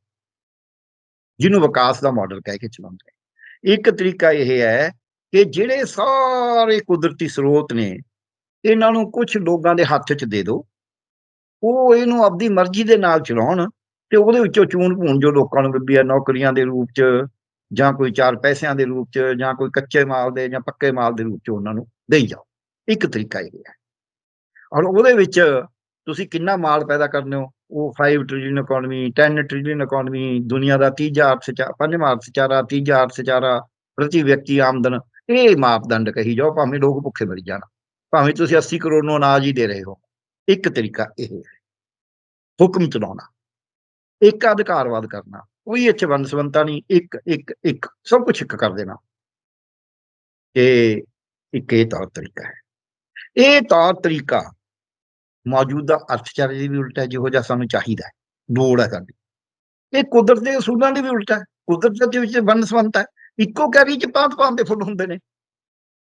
ਜਿਹਨੂੰ ਵਿਕਾਸ ਦਾ ਮਾਡਲ ਕਹਿ ਕੇ ਚਲਾਉਂਦੇ ਨੇ। ਇੱਕ ਤਰੀਕਾ ਇਹ ਹੈ ਕਿ ਜਿਹੜੇ ਸਾਰੇ ਕੁਦਰਤੀ ਸਰੋਤ ਨੇ, ਇਹਨਾਂ ਨੂੰ ਕੁਝ ਲੋਕਾਂ ਦੇ ਹੱਥ 'ਚ ਦੇ ਦਿਓ ਉਹ ਇਹਨੂੰ ਆਪਦੀ ਮਰਜ਼ੀ ਦੇ ਨਾਲ ਚਲਾਉਣ ਤੇ ਉਹਦੇ ਵਿੱਚੋਂ ਚੂਨ ਭੂਣ ਜੋ ਲੋਕਾਂ ਨੂੰ ਲੱਭੀ ਹੈ ਨੌਕਰੀਆਂ ਦੇ ਰੂਪ 'ਚ ਜਾਂ ਕੋਈ ਚਾਰ ਪੈਸਿਆਂ ਦੇ ਰੂਪ 'ਚ ਜਾਂ ਕੋਈ ਕੱਚੇ ਮਾਲ ਦੇ ਜਾਂ ਪੱਕੇ ਮਾਲ ਦੇ ਰੂਪ 'ਚ ਉਹਨਾਂ ਨੂੰ ਦੇਈ ਜਾਓ। ਇੱਕ ਤਰੀਕਾ ਇਹ ਹੈ। ਔਰ ਉਹਦੇ ਵਿੱਚ ਤੁਸੀਂ ਕਿੰਨਾ ਮਾਲ ਪੈਦਾ ਕਰਨੇ ਹੋ? ਉਹ 5 ਟ੍ਰਿਲੀਅਨ ਇਕਨੋਮੀ 10 ਟ੍ਰਿਲੀਅਨ ਇਕਨੋਮੀ ਦੁਨੀਆ ਦਾ ਤੀਜਾ ਅਰਥਚਾਰਾ, ਪੰਜਵਾਂ ਅਰਥਚਾਰਾ, ਤੀਜਾ ਅਰਥਚਾਰਾ ਪ੍ਰਤੀ ਵਿਅਕਤੀ ਆਮਦਨ ਇਹ ਮਾਪਦੰਡ ਕਹੀ ਜਾਓ, ਭਾਵੇਂ ਲੋਕ ਭੁੱਖੇ ਮਰ ਜਾਣ, ਭਾਵੇਂ ਤੁਸੀਂ 80 ਕਰੋੜ ਨੂੰ ਅਨਾਜ ਹੀ ਦੇ ਰਹੇ ਹੋ। ਇੱਕ ਤਰੀਕਾ ਇਹ ਹੈ, ਹੁਕਮ ਚਲਾਉਣਾ, ਇੱਕ ਅਧਿਕਾਰਵਾਦ ਕਰਨਾ, ਕੋਈ ਇੱਥੇ ਵੰਸਵੰਤਾ ਨਹੀਂ, ਇੱਕ ਇੱਕ ਇੱਕ, ਸਭ ਕੁਝ ਇੱਕ ਕਰ ਦੇਣਾ। ਇਹ ਇੱਕ ਇਹ ਤੌਰ ਤਰੀਕਾ ਹੈ। ਇਹ ਤੌਰ ਤਰੀਕਾ ਮੌਜੂਦਾ ਅਰਥਚਾਰੇ ਦੀ ਵੀ ਉਲਟਾ ਹੈ, ਜਿਹੋ ਜਿਹਾ ਸਾਨੂੰ ਚਾਹੀਦਾ ਹੈ, ਲੋੜ ਹੈ ਸਾਡੀ। ਇਹ ਕੁਦਰਤ ਦੇ ਅਸੂਲਾਂ ਦੀ ਵੀ ਉਲਟਾ ਹੈ, ਕੁਦਰਤ ਦੇ ਵਿੱਚ ਵੰਸਵੰਤਾ ਹੈ। ਇੱਕੋ ਕੈਰੀ ਚ ਪਾਂਤ ਪਾਂਤ ਦੇ ਫੁੱਲ ਹੁੰਦੇ ਨੇ।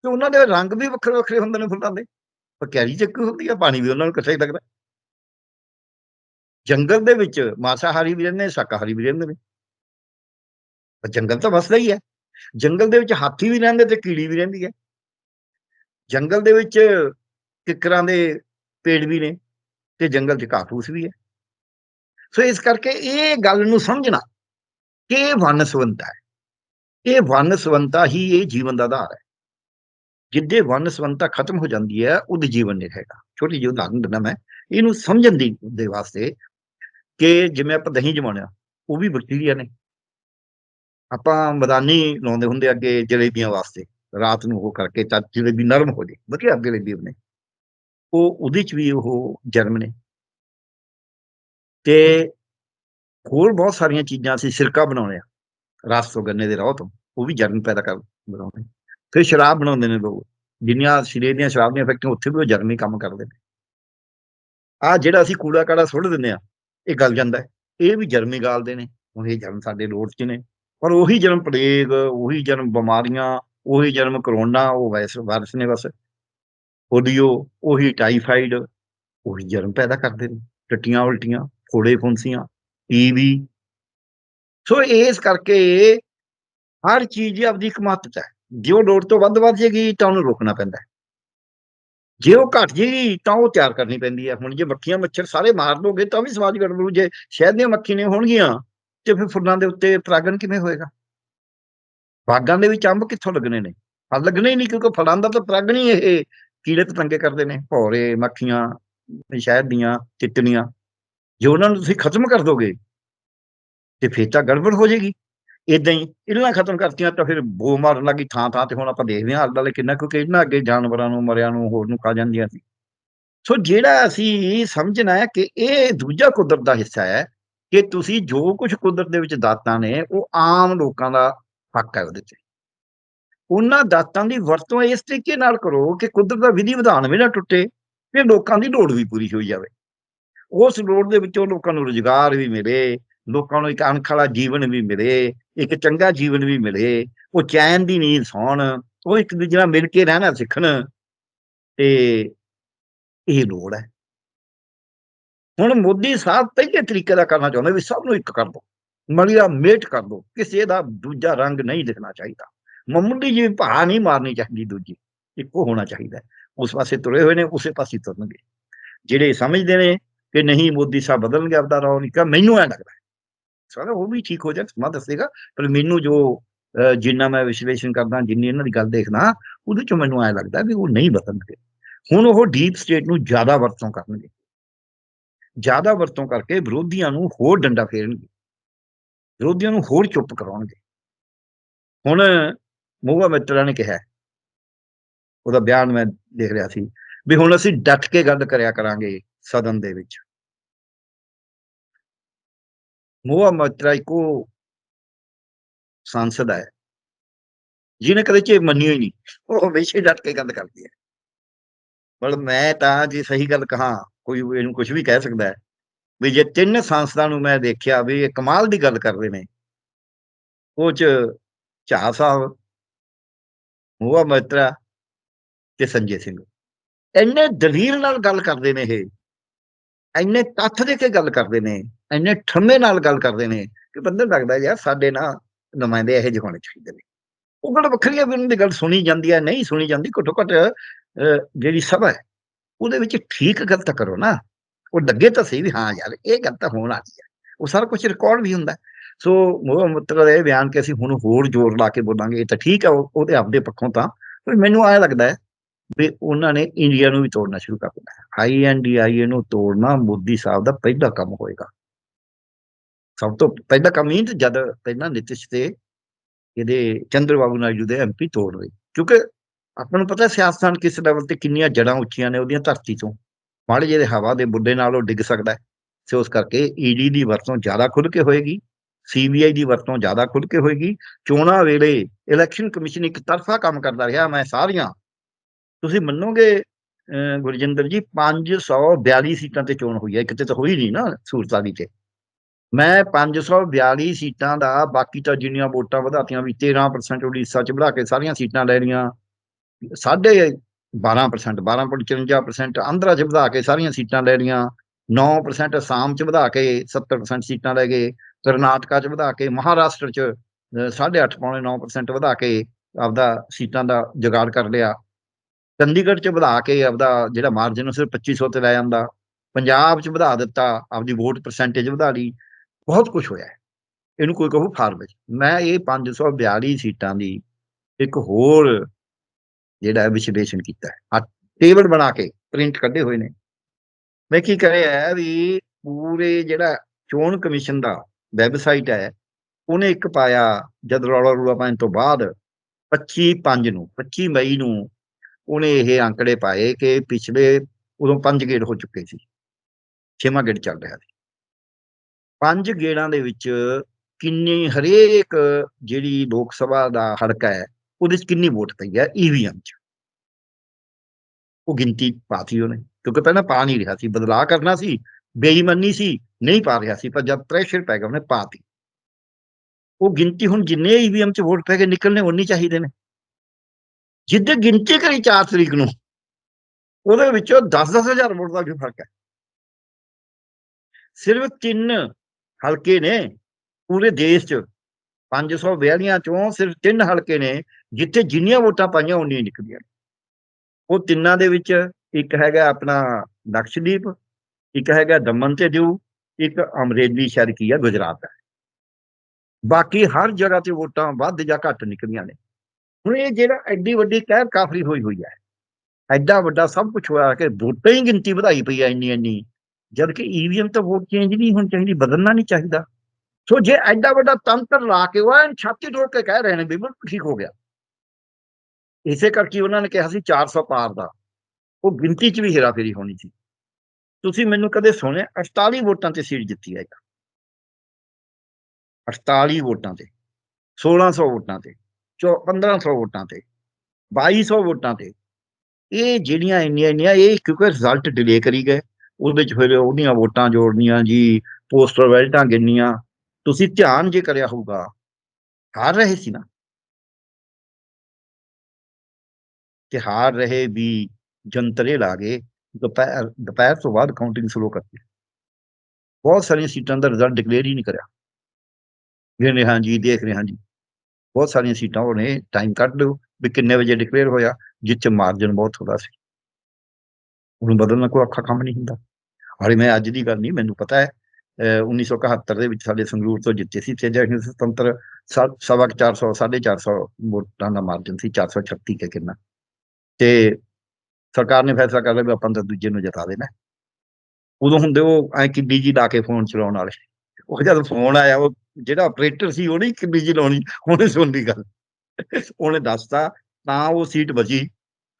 ਤੇ ਉਹਨਾਂ ਦੇ ਰੰਗ ਵੀ ਵੱਖਰੇ ਵੱਖਰੇ ਹੁੰਦੇ ਨੇ ਫੁੱਲਾਂ ਦੇ। ਪਰ ਕੈਰੀ ਚ ਇੱਕ ਹੁੰਦੀ ਹੈ ਪਾਣੀ ਵੀ ਉਹਨਾਂ ਨੂੰ ਇਕੱਠਾ ਹੀ ਲੱਗਦਾ। ਜੰਗਲ ਦੇ ਵਿੱਚ ਮਾਸਾਹਾਰੀ ਵੀ ਰਹਿੰਦੇ ਨੇ, ਸ਼ਾਕਾਹਾਰੀ ਵੀ ਰਹਿੰਦੇ ਨੇ। ਪਰ ਜੰਗਲ ਤਾਂ ਵਸਦਾ ਹੀ ਹੈ ਜੰਗਲ ਦੇ ਵਿੱਚ ਹਾਥੀ ਵੀ ਰਹਿੰਦੇ ਤੇ ਕੀੜੀ ਵੀ ਰਹਿੰਦੀ ਹੈ ਜੰਗਲ ਦੇ ਵਿੱਚ ਕਿੱਕਰਾਂ ਦੇ ਪੇੜ ਵੀ ਨੇ ਤੇ ਜੰਗਲ 'ਚ ਘਾਹ ਵੀ ਹੈ ਸੋ ਇਸ ਕਰਕੇ ਇਹ ਗੱਲ ਨੂੰ ਸਮਝਣਾ ਕਿ ਇਹ ਵਨਸਵੰਤਾ ਹੈ। ਇਹ ਵਨਸਵੰਤਾ ਹੀ ਇਹ ਜੀਵਨ ਦਾ ਆਧਾਰ ਹੈ। ਜਿੱਦੇ ਵਨਸਵੰਤਾ ਖਤਮ ਹੋ ਜਾਂਦੀ ਹੈ, ਉਹਦੇ ਜੀਵਨ ਨਹੀਂ ਰਹੇਗਾ। ਛੋਟੀ ਜਿਹੀ ਉਦਾਹਰਨ ਦਿੰਦਾ ਮੈਂ। ਇਹਨੂੰ ਸਮਝਣ ਦੀ ਦੇ ਵਾਸਤੇ ਕਿ ਜਿਵੇਂ ਆਪਾਂ ਦਹੀਂ ਜਮਾਉਣਾ ਉਹ ਵੀ ਬੈਕਟੀਰੀਆ ਨੇ। ਆਪਾਂ ਮਦਾਨੀ ਲਾਉਂਦੇ ਹੁੰਦੇ ਅੱਗੇ ਜਲੇਬੀਆਂ ਵਾਸਤੇ। ਰਾਤ ਨੂੰ ਉਹ ਕਰਕੇ ਤਾਂ ਜਲੇਬੀ ਨਰਮ ਹੋ ਜੇ, ਵਧੀਆ ਜਲੇਬੀ ਬਣੇ। ਉਹ ਉਹਦੇ ਚ ਵੀ ਉਹ ਜਨਮ ਨੇ। ਤੇ ਹੋਰ ਬਹੁਤ ਸਾਰੀਆਂ ਚੀਜ਼ਾਂ ਅਸੀਂ ਸਿਰਕਾ ਬਣਾਉਣੇ ਆ ਰਸ ਤੋਂ ਗੰਨੇ ਦੇ ਰੋਹ ਤੋਂ, ਉਹ ਵੀ ਜਰਮ ਪੈਦਾ ਕਰ ਬਣਾਉਂਦੇ ਫਿਰ ਸ਼ਰਾਬ ਬਣਾਉਂਦੇ ਨੇ ਲੋਕ, ਜਿੰਨੀਆਂ ਸਰੀਰ ਦੀਆਂ ਸ਼ਰਾਬ ਦੀਆਂ ਫੈਕਟਰੀਆਂ, ਉੱਥੇ ਵੀ ਉਹ ਜਰਮੀ ਕੰਮ ਕਰਦੇ ਨੇ। ਆ ਜਿਹੜਾ ਅਸੀਂ ਕੂੜਾ ਕਾੜਾ ਸੁੱਟ ਦਿੰਦੇ ਆ ਇਹ ਗਲ ਜਾਂਦਾ ਇਹ ਵੀ ਜਰਮੀ ਗਾਲਦੇ ਨੇ। ਹੁਣ ਇਹ ਜਰਮ ਸਾਡੇ ਲੋੜ 'ਚ ਨੇ। ਪਰ ਉਹੀ ਜਨਮ ਪਲੇਗ ਉਹੀ ਜਨਮ ਬਿਮਾਰੀਆਂ, ਉਹੀ ਜਨਮ ਕਰੋਨਾ, ਉਹ ਵਾਇਰਸ ਵਾਇਰਸ ਨੇ ਬਸ। ਪੋਲੀਓ, ਉਹੀ ਟਾਈਫਾਈਡ ਉਹੀ ਜਨਮ ਪੈਦਾ ਕਰਦੇ ਨੇ। ਟੱਟੀਆਂ ਉਲਟੀਆਂ ਫੋੜੇ ਫੁੰਸੀਆਂ ਟੀਵੀ ਸੋ ਇਸ ਕਰਕੇ ਹਰ ਚੀਜ਼ ਦੀ ਆਪਦੀ ਇੱਕ ਮਹੱਤਤਾ ਹੈ। ਜੇ ਉਹ ਲੋੜ ਤੋਂ ਵੱਧ ਵੱਧ ਜੇਗੀ, ਤਾਂ ਉਹਨੂੰ ਰੋਕਣਾ ਪੈਂਦਾ ਜੇ ਉਹ ਘਟ ਜੇਗੀ, ਤਾਂ ਉਹ ਤਿਆਰ ਕਰਨੀ ਪੈਂਦੀ ਹੈ। ਹੁਣ ਜੇ ਮੱਖੀਆਂ ਮੱਛਰ ਸਾਰੇ ਮਾਰ ਦੋਗੇ, ਤਾਂ ਵੀ ਸਮਾਜ ਗੜਬੜੂ ਜੇ ਸ਼ਹਿਦ ਦੀਆਂ ਮੱਖੀ ਨੇ ਹੋਣਗੀਆਂ, ਤੇ ਫਿਰ ਫੁੱਲਾਂ ਦੇ ਉੱਤੇ ਪਰਾਗਣ ਕਿਵੇਂ ਹੋਏਗਾ? ਬਾਗਾਂ ਦੇ ਵਿੱਚ ਅੰਬ ਕਿੱਥੋਂ ਲੱਗਣੇ ਨੇ? ਫਲ ਲੱਗਣੇ ਹੀ ਨਹੀਂ, ਕਿਉਂਕਿ ਫਲਾਂ ਦਾ ਤਾਂ ਪਰਾਗਣ ਹੀ ਇਹ ਕੀੜੇ ਪਤੰਗੇ ਕਰਦੇ ਨੇ। ਭੌਰੇ, ਮੱਖੀਆਂ, ਸ਼ਹਿਦ ਦੀਆਂ, ਤਿੱਤਲੀਆਂ, ਜੇ ਉਹਨਾਂ ਨੂੰ ਤੁਸੀਂ ਖਤਮ ਕਰ ਦੋਗੇ ਤੇ ਫਿਰ ਤਾਂ ਗੜਬੜ ਹੋ ਜਾਏਗੀ। ਇਦਾਂ ਹੀ ਇਹਨਾਂ ਖਤਮ ਕਰਤੀਆਂ ਤਾਂ ਫਿਰ ਬੋ ਮਾਰਨ ਲੱਗੀ ਥਾਂ ਥਾਂ ਤੇ ਹੁਣ ਆਪਾਂ ਦੇਖਦੇ ਹਾਂ ਆਲੇ ਕਿੰਨਾ ਕਿਉਂਕਿ ਇਹਨਾਂ ਅੱਗੇ ਜਾਨਵਰਾਂ ਨੂੰ, ਮਰਿਆਂ ਨੂੰ, ਹੋਰ ਨੂੰ ਖਾ ਜਾਂਦੀਆਂ ਸੀ। ਸੋ ਜਿਹੜਾ ਅਸੀਂ ਸਮਝਣਾ ਹੈ ਕਿ ਇਹ ਦੂਜਾ ਕੁਦਰਤ ਦਾ ਹਿੱਸਾ ਹੈ ਕਿ ਤੁਸੀਂ ਜੋ ਕੁਝ ਕੁਦਰਤ ਦੇ ਵਿੱਚ ਦਾਤਾਂ ਨੇ, ਉਹ ਆਮ ਲੋਕਾਂ ਦਾ ਹੱਕ ਹੈ ਉਹਦੇ ਤੇ। ਉਹਨਾਂ ਦਾਤਾਂ ਦੀ ਵਰਤੋਂ ਇਸ ਤਰੀਕੇ ਨਾਲ ਕਰੋ ਕਿ ਕੁਦਰਤ ਦਾ ਵਿਧੀ ਵਿਧਾਨ ਵੀ ਨਾ ਟੁੱਟੇ ਤੇ ਲੋਕਾਂ ਦੀ ਲੋੜ ਵੀ ਪੂਰੀ ਹੋਈ ਜਾਵੇ। ਉਸ ਲੋੜ ਦੇ ਵਿੱਚੋਂ ਲੋਕਾਂ ਨੂੰ ਰੁਜ਼ਗਾਰ ਵੀ ਮਿਲੇ ਲੋਕਾਂ ਨੂੰ ਇੱਕ ਅਣਖ ਵਾਲਾ ਜੀਵਨ ਵੀ ਮਿਲੇ, ਇੱਕ ਚੰਗਾ ਜੀਵਨ ਵੀ ਮਿਲੇ। ਉਹ ਚੈਨ ਦੀ ਨੀਂਦ ਸੌਣ, ਉਹ ਇੱਕ ਦੂਜੇ ਨਾਲ ਮਿਲ ਕੇ ਰਹਿਣਾ ਸਿੱਖਣ, ਤੇ ਇਹ ਲੋੜ ਹੈ। ਹੁਣ ਮੋਦੀ ਸਾਹਿਬ ਪਹਿਲੇ ਤਰੀਕੇ ਦਾ ਕਰਨਾ ਚਾਹੁੰਦੇ ਵੀ ਸਭ ਨੂੰ ਇੱਕ ਕਰ ਦੋ, ਮਲਿਆ ਮੇਟ ਕਰ ਦੋ, ਕਿਸੇ ਦਾ ਦੂਜਾ ਰੰਗ ਨਹੀਂ ਦਿਖਣਾ ਚਾਹੀਦਾ। ਮਾਮੂਲੀ ਜਿਹੀ ਭਾ ਨਹੀਂ ਮਾਰਨੀ ਚਾਹੀਦੀ ਦੂਜੀ, ਇੱਕੋ ਹੋਣਾ ਚਾਹੀਦਾ। ਉਸ ਪਾਸੇ ਤੁਰੇ ਹੋਏ ਨੇ, ਉਸੇ ਪਾਸੇ ਤੁਰਨਗੇ। ਜਿਹੜੇ ਸਮਝਦੇ ਨੇ ਕਿ ਨਹੀਂ ਮੋਦੀ ਸਾਹਿਬ ਬਦਲਣਗੇ ਆਪਦਾ ਰੌ ਨਹੀਂ ਮੈਨੂੰ ਐ ਲੱਗਦਾ। ਸਾਰਾ ਉਹ ਵੀ ਠੀਕ ਹੋ ਜਾਏ ਸਮਾਂ ਦੱਸੇਗਾ। ਪਰ ਮੈਨੂੰ ਜੋ ਅਹ, ਜਿੰਨਾ ਮੈਂ ਵਿਸ਼ਲੇਸ਼ਣ ਕਰਦਾ ਜਿੰਨੀ ਇਹਨਾਂ ਦੀ ਗੱਲ ਦੇਖਦਾ ਉਹਦੇ ਚੋਂ ਮੈਨੂੰ ਐ ਲੱਗਦਾ ਵੀ ਉਹ ਨਹੀਂ ਬਦਲਣਗੇ। ਹੁਣ ਉਹ ਡੀਪ ਸਟੇਟ ਨੂੰ ਜ਼ਿਆਦਾ ਵਰਤੋਂ ਕਰਨਗੇ। ਜ਼ਿਆਦਾ ਵਰਤੋਂ ਕਰਕੇ ਵਿਰੋਧੀਆਂ ਨੂੰ ਹੋਰ ਡੰਡਾ ਫੇਰਨਗੇ। ਵਿਰੋਧੀਆਂ ਨੂੰ ਹੋਰ ਚੁੱਪ ਕਰਾਉਣਗੇ। ਹੁਣ ਮੋਗਾ ਮਿੱਤਰਾਂ ਨੇ ਕਿਹਾ ਉਹਦਾ ਬਿਆਨ ਮੈਂ ਦੇਖ ਰਿਹਾ ਸੀ ਵੀ ਹੁਣ ਅਸੀਂ ਡਟ ਕੇ ਗੱਲ ਕਰਿਆ ਕਰਾਂਗੇ ਸਦਨ ਦੇ ਵਿੱਚ। ਮੋਹਾ ਮਿੱਤਰਾ ਇੱਕੋ ਸੰਸਦ ਹੈ। ਜਿਹਨੇ ਕਦੇ ਚੇ ਮੰਨੀ ਹੋਈ ਨਹੀਂ ਉਹ ਹਮੇਸ਼ਾ ਹੀ ਡਟ ਕੇ ਗੱਲ ਕਰਦੀ ਹੈ। ਪਰ ਮੈਂ ਤਾਂ ਜੇ ਸਹੀ ਗੱਲ ਕਹਾਂ, ਕੋਈ ਇਹਨੂੰ ਕੁਝ ਵੀ ਕਹਿ ਸਕਦਾ ਹੈ, ਵੀ ਜੇ ਤਿੰਨ ਸੰਸਦਾਂ ਨੂੰ ਮੈਂ ਦੇਖਿਆ ਵੀ ਇਹ ਕਮਾਲ ਦੀ ਗੱਲ ਕਰਦੇ ਨੇ, ਉਹ ਚ ਝਾ ਸਾਹਿਬ ਮੋਹਾ ਮਿੱਤਰਾ ਤੇ ਸੰਜੇ ਸਿੰਘ। ਇੰਨੇ ਦਲੀਲ ਨਾਲ ਗੱਲ ਕਰਦੇ ਨੇ ਇਹ। ਇੰਨੇ ਤੱਥ ਦੇ ਕੇ ਗੱਲ ਕਰਦੇ ਨੇ, ਇੰਨੇ ਠੰਮੇ ਨਾਲ ਗੱਲ ਕਰਦੇ ਨੇ ਕਿ ਬੰਦੇ ਨੂੰ ਲੱਗਦਾ ਯਾਰ ਸਾਡੇ ਨਾ ਨੁਮਾਇੰਦੇ ਇਹੋ ਜਿਹੇ ਹੋਣੇ ਚਾਹੀਦੇ ਨੇ। ਉਹ ਗੱਲ ਵੱਖਰੀ ਹੈ ਵੀ ਉਹਨਾਂ ਦੀ ਗੱਲ ਸੁਣੀ ਜਾਂਦੀ ਹੈ ਨਹੀਂ ਸੁਣੀ ਜਾਂਦੀ, ਘੱਟੋ ਘੱਟ ਜਿਹੜੀ ਸਭਾ ਹੈ, ਉਹਦੇ ਵਿੱਚ ਠੀਕ ਗੱਲ ਤਾਂ ਕਰੋ ਨਾ। ਉਹ ਲੱਗੇ ਤਾਂ ਸਹੀ ਵੀ ਹਾਂ ਯਾਰ, ਇਹ ਗੱਲ ਤਾਂ ਹੋਣ ਵਾਲੀ ਹੈ ਉਹ ਸਾਰਾ ਕੁਝ ਰਿਕਾਰਡ ਵੀ ਹੁੰਦਾ। ਹੈ। ਸੋ ਮੋਹ ਮਤਲਬ ਇਹ ਬਿਆਨ ਕਿ ਅਸੀਂ ਹੁਣ ਹੋਰ ਜ਼ੋਰ ਲਾ ਕੇ ਬੋਲਾਂਗੇ, ਇਹ ਤਾਂ ਠੀਕ ਹੈ ਉਹ- ਉਹਦੇ ਆਪਦੇ ਪੱਖੋਂ ਤਾਂ। ਮੈਨੂੰ ਆਇਆ ਲੱਗਦਾ ਹੈ ਵੀ ਉਹਨਾਂ ਨੇ ਇੰਡੀਆ ਨੂੰ ਵੀ ਤੋੜਨਾ ਸ਼ੁਰੂ ਕਰ ਦਿੱਤਾ। ਆਈਐਨਡੀਆਈਏ ਨੂੰ ਤੋੜਨਾ ਮੋਦੀ ਸਾਹਿਬ ਦਾ ਪਹਿਲਾ ਕੰਮ ਹੋਏਗਾ। ਸਭ ਤੋਂ ਪਹਿਲਾ ਕੰਮ ਹੀ ਜਦ ਪਹਿਲਾਂ ਨਿਤਿਸ਼ ਤੇ ਇਹਦੇ ਚੰਦਰ ਨਾਇਡੂ ਦੇ ਐਮਪੀ ਤੋੜ ਰਹੇ। ਕਿਉਂਕਿ ਆਪਾਂ ਨੂੰ ਪਤਾ ਸਿਆਸਤਦਾਨ ਕਿਸ ਲੈਵਲ ਤੇ ਕਿੰਨੀਆਂ ਜੜਾਂ ਉੱਚੀਆਂ ਨੇ ਉਹਦੀਆਂ ਧਰਤੀ ਤੋਂ। ਮਾੜੇ ਜਿਹੇ ਹਵਾ ਦੇ ਬੁੱਢੇ ਨਾਲ ਉਹ ਡਿੱਗ ਸਕਦਾ ਹੈ। ਸੋ ਉਸ ਕਰਕੇ ਈਡੀ ਦੀ ਵਰਤੋਂ ਜ਼ਿਆਦਾ ਖੁੱਲ ਕੇ ਹੋਏਗੀ। ਸੀਬੀਆਈ ਦੀ ਵਰਤੋਂ ਜ਼ਿਆਦਾ ਖੁੱਲ ਕੇ ਹੋਏਗੀ। ਚੋਣਾਂ ਵੇਲੇ ਇਲੈਕਸ਼ਨ ਕਮਿਸ਼ਨ ਇੱਕ ਤਰਫਾ ਕੰਮ ਕਰਦਾ ਰਿਹਾ। ਮੈਂ ਸਾਰੀਆਂ ਤੁਸੀਂ ਮੰਨੋਗੇ ਗੁਰਜਿੰਦਰ ਜੀ 542 ਸੀਟਾਂ ਤੇ ਚੋਣ ਹੋਈ ਹੈ ਇੱਕ ਤਾਂ ਹੋਈ ਨਹੀਂ ਨਾ ਸੂਰਤ ਵਾਲੀ ਤੇ। ਮੈਂ 542 ਸੀਟਾਂ ਦਾ ਬਾਕੀ ਤਾਂ ਜਿੰਨੀਆਂ ਵੋਟਾਂ ਵਧਾਤੀਆਂ ਵੀ 13% ਉੜੀਸਾ ਚ ਵਧਾ ਕੇ ਸਾਰੀਆਂ ਸੀਟਾਂ ਲੈ ਲਈਆਂ। ਸਾਢੇ 12% 12.54% ਆਂਧਰਾ ਚ ਵਧਾ ਕੇ ਸਾਰੀਆਂ ਸੀਟਾਂ ਲੈ ਲਈਆਂ। 9% ਅਸਾਮ ਚ ਵਧਾ ਕੇ 70% ਸੀਟਾਂ ਲੈ ਗਏ। ਕਰਨਾਟਕਾ ਚ ਵਧਾ ਕੇ ਮਹਾਰਾਸ਼ਟਰ ਚ ਅਹ, ਸਾਢੇ ਅੱਠ ਪੌਣੇ 9% ਵਧਾ ਕੇ ਆਪਦਾ ਸੀਟਾਂ ਦਾ ਜੁਗਾੜ ਕਰ ਲਿਆ। ਚੰਡੀਗੜ੍ਹ ਚ ਵਧਾ ਕੇ ਆਪਦਾ ਜਿਹੜਾ ਮਾਰਜਨ ਸਿਰਫ 2500 ਤੇ ਲੈ ਜਾਂਦਾ। ਪੰਜਾਬ ਚ ਵਧਾ ਦਿੱਤਾ, ਆਪਦੀ ਵੋਟ ਪਰਸੈਂਟੇਜ ਵਧਾ ਲਈ, ਬਹੁਤ ਕੁਝ ਹੋਇਆ। ਇਹਨੂੰ ਕੋਈ ਕਹੂ ਫਾਰਮੇਜ ਮੈਂ ਇਹ 542 ਸੀਟਾਂ ਦੀ ਇੱਕ ਹੋਰ ਜਿਹੜਾ ਵਿਸ਼ਲੇਸ਼ਣ ਕੀਤਾ ਹੈ। ਟੇਬਲ ਬਣਾ ਕੇ ਪ੍ਰਿੰਟ ਕੱਢੇ ਹੋਏ ਨੇ। ਮੈਂ ਕੀ ਕਰਿਆ ਹੈ ਵੀ ਪੂਰੇ ਜਿਹੜਾ ਚੋਣ ਕਮਿਸ਼ਨ ਦਾ ਵੈਬਸਾਈਟ ਹੈ, ਉਹਨੇ ਇੱਕ ਪਾਇਆ ਜਦ ਰੌਲਾ ਰੂਲਾ ਪੈਣ ਤੋਂ ਬਾਅਦ 25 5 ਨੂੰ 25 ਮਈ ਨੂੰ ਉਹਨੇ ਇਹ ਅੰਕੜੇ ਪਾਏ ਕਿ ਪਿਛਲੇ ਉਦੋਂ ਪੰਜ ਗੇੜ ਹੋ ਚੁੱਕੇ ਸੀ। ਛੇਵਾਂ ਗੇੜ ਚੱਲ ਰਿਹਾ ਸੀ। ਪੰਜ ਗੇੜਾਂ ਦੇ ਵਿੱਚ ਕਿੰਨੀ ਹਰੇਕ ਜਿਹੜੀ ਲੋਕ ਸਭਾ ਦਾ ਹੜਕਾ ਹੈ, ਉਹਦੇ ਚ ਕਿੰਨੀ ਵੋਟ ਪਈ ਹੈ? ਈਵੀਐਮ ਚ। ਉਹ ਗਿਣਤੀ ਪਾਤੀ ਉਹਨੇ, ਕਿਉਂਕਿ ਪਹਿਲਾਂ ਪਾ ਨਹੀਂ ਰਿਹਾ ਸੀ। ਬਦਲਾਅ ਕਰਨਾ ਸੀ, ਬੇਈਮਾਨੀ ਸੀ, ਨਹੀਂ ਪਾ ਰਿਹਾ ਸੀ, ਪਰ ਜਦ ਪ੍ਰੈਸ਼ਰ ਪੈ ਗਿਆ, ਉਹਨੇ ਪਾਤੀ ਉਹ ਗਿਣਤੀ ਹੁਣ ਜਿੰਨੇ ਈਵੀਐਮ ਚ ਵੋਟ ਪੈ ਗਏ ਨਿਕਲਨੇ ਉਨੀ ਚਾਹੀਦੇ ਨੇ। ਜਿੱਦੇ ਗਿਣਤੀ ਕਰੀ 4 ਤਰੀਕ ਨੂੰ, ਉਹਦੇ ਵਿੱਚੋਂ 10-10 ਹਜ਼ਾਰ ਵੋਟ ਦਾ ਵੀ ਫ਼ਰਕ ਹੈ। ਸਿਰਫ ਤਿੰਨ ਹਲਕੇ ਨੇ ਪੂਰੇ ਦੇਸ਼ 'ਚ 542 ਚੋਂ ਸਿਰਫ ਤਿੰਨ ਹਲਕੇ ਨੇ ਜਿੱਥੇ ਜਿੰਨੀਆਂ ਵੋਟਾਂ ਪਾਈਆਂ ਉਨੀਆਂ ਹੀ ਨਿਕਲੀਆਂ ਉਹ ਤਿੰਨਾਂ ਦੇ ਵਿੱਚ ਇੱਕ ਹੈਗਾ ਆਪਣਾ ਲਕਸ਼ਦੀਪ ਇੱਕ ਹੈਗਾ ਦਮਨ ਤੇ ਦਿਊ ਇੱਕ ਅਮਰੇਲੀ ਸ਼ਹਿਰ ਕੀ ਹੈ, ਗੁਜਰਾਤ ਹੈ। ਬਾਕੀ ਹਰ ਜਗ੍ਹਾ ਤੇ ਵੋਟਾਂ ਵੱਧ ਜਾਂ ਘੱਟ ਨਿਕਲੀਆਂ ਨੇ। ਹੁਣ ਇਹ ਜਿਹੜਾ ਐਡੀ ਵੱਡੀ ਕਹਿਰ ਕਾਫਰੀ ਹੋਈ ਹੋਈ ਹੈ, ਐਡਾ ਵੱਡਾ ਸਭ ਕੁਝ ਹੋਇਆ ਕਿ ਵੋਟਾਂ ਹੀ ਗਿਣਤੀ ਵਧਾਈ ਪਈ ਹੈ ਇੰਨੀ ਇੰਨੀ ਜਦ ਕਿ ਈਵੀਐਮ ਤਾਂ ਵੋਟ ਚੇਂਜ ਨਹੀਂ ਹੋਣੀ ਚਾਹੀਦੀ, ਬਦਲਣਾ ਨਹੀਂ ਚਾਹੀਦਾ। ਸੋ ਜੇ ਐਡਾ ਵੱਡਾ ਤੰਤਰ ਲਾ ਕੇ ਉਹ ਐਨ ਛਾਤੀ ਠੋਕ ਕੇ ਕਹਿ ਰਹੇ ਨੇ ਵੀ ਬਿਲਕੁਲ ਠੀਕ ਹੋ ਗਿਆ। ਇਸੇ ਕਰਕੇ ਉਹਨਾਂ ਨੇ ਕਿਹਾ ਸੀ 400 ਪਾਰ ਦਾ। ਉਹ ਗਿਣਤੀ 'ਚ ਵੀ ਹੇਰਾਫੇਰੀ ਹੋਣੀ ਸੀ। ਤੁਸੀਂ ਮੈਨੂੰ ਕਦੇ ਸੁਣਿਆ 48 ਵੋਟਾਂ ਤੇ ਸੀਟ ਜਿੱਤੀ ਹੈ 48 ਵੋਟਾਂ ਤੇ 1600 ਵੋਟਾਂ ਤੇ। ਚੌ 1500 ਵੋਟਾਂ ਤੇ 2200 ਵੋਟਾਂ ਤੇ ਇਹ ਜਿਹੜੀਆਂ ਇੰਨੀਆਂ ਇੰਨੀਆਂ ਇਹ ਕਿਉਂਕਿ ਰਿਜ਼ਲਟ ਡਿਲੇ ਕਰੀ ਗਏ ਉਹਦੇ ਚ ਫਿਰ ਉਹਦੀਆਂ ਵੋਟਾਂ ਜੋੜਨੀਆਂ ਜੀ ਪੋਸਟਰ ਵੈਲਟਾਂ ਗਿਣਨੀਆਂ ਤੁਸੀਂ ਧਿਆਨ ਜੇ ਕਰਿਆ ਹੋਊਗਾ ਹਾਰ ਰਹੇ ਸੀ ਨਾ ਤੇ ਹਾਰ ਰਹੇ ਵੀ ਜੰਤਰੇ ਲਾ ਗਏ ਦੁਪਹਿਰ ਦੁਪਹਿਰ ਤੋਂ ਬਾਅਦ ਕਾਊਂਟਿੰਗ ਸ਼ੁਰੂ ਕਰਤੀ ਬਹੁਤ ਸਾਰੀਆਂ ਸੀਟਾਂ ਦਾ ਰਿਜ਼ਲਟ ਡਿਕਲੇਅਰ ਹੀ ਨਹੀਂ ਕਰਿਆ ਗਿਣ ਰਹੇ ਹਾਂ ਜੀ ਦੇਖ ਰਹੇ ਹਾਂ ਜੀ ਬਹੁਤ ਸਾਰੀਆਂ ਸੀਟਾਂ ਉਹ ਨੇ ਟਾਈਮ ਕੱਢ ਲਿਓ ਵੀ ਕਿੰਨੇ ਵਜੇ ਡਿਕਲੇਅਰ ਹੋਇਆ ਜਿੱਚ ਮਾਰਜਨ ਬਹੁਤ ਥੋੜਾ ਸੀ। ਉਹਨੂੰ ਬਦਲਣਾ ਕੋਈ ਔਖਾ ਕੰਮ ਨਹੀਂ ਹੁੰਦਾ। ਹਾਲੇ ਮੈਂ ਅੱਜ ਦੀ ਗੱਲ ਨਹੀਂ, ਮੈਨੂੰ ਪਤਾ ਹੈ, ਅਹ 1971 ਦੇ ਵਿੱਚ ਸਾਡੇ ਸੰਗਰੂਰ ਤੋਂ ਜਿੱਤੇ ਸੀ ਤੇ ਜਿਹੜੇ ਸੁਤੰਤਰ ਸਾ- ਸਵਾ ਕੁ 400 450 ਵੋਟਾਂ ਦਾ ਮਾਰਜਨ ਸੀ 436 ਕੇ ਕਿੰਨਾ। ਤੇ ਸਰਕਾਰ ਨੇ ਫੈਸਲਾ ਕਰ ਲਿਆ ਵੀ ਆਪਾਂ ਤਾਂ ਦੂਜੇ ਨੂੰ ਜਿਤਾ ਦੇਣਾ। ਉਦੋਂ ਹੁੰਦੇ ਉਹ ਐ ਕਿ ਜੀ ਲਾ ਕੇ ਫੋਨ ਚਲਾਉਣ ਵਾਲੇ। ਉਹ ਜਦ ਫੋਨ ਆਇਆ, ਉਹ ਜਿਹੜਾ ਆਪਰੇਟਰ ਸੀ ਉਹਨੇ ਕਿੱਡੀ ਬਿਜ਼ੀ ਲਾਉਣੀ, ਉਹਨੇ ਸੁਣ ਲਈ ਗੱਲ। ਉਹਨੇ ਦੱਸਤਾ, ਤਾਂ ਉਹ ਸੀਟ ਬਚੀ।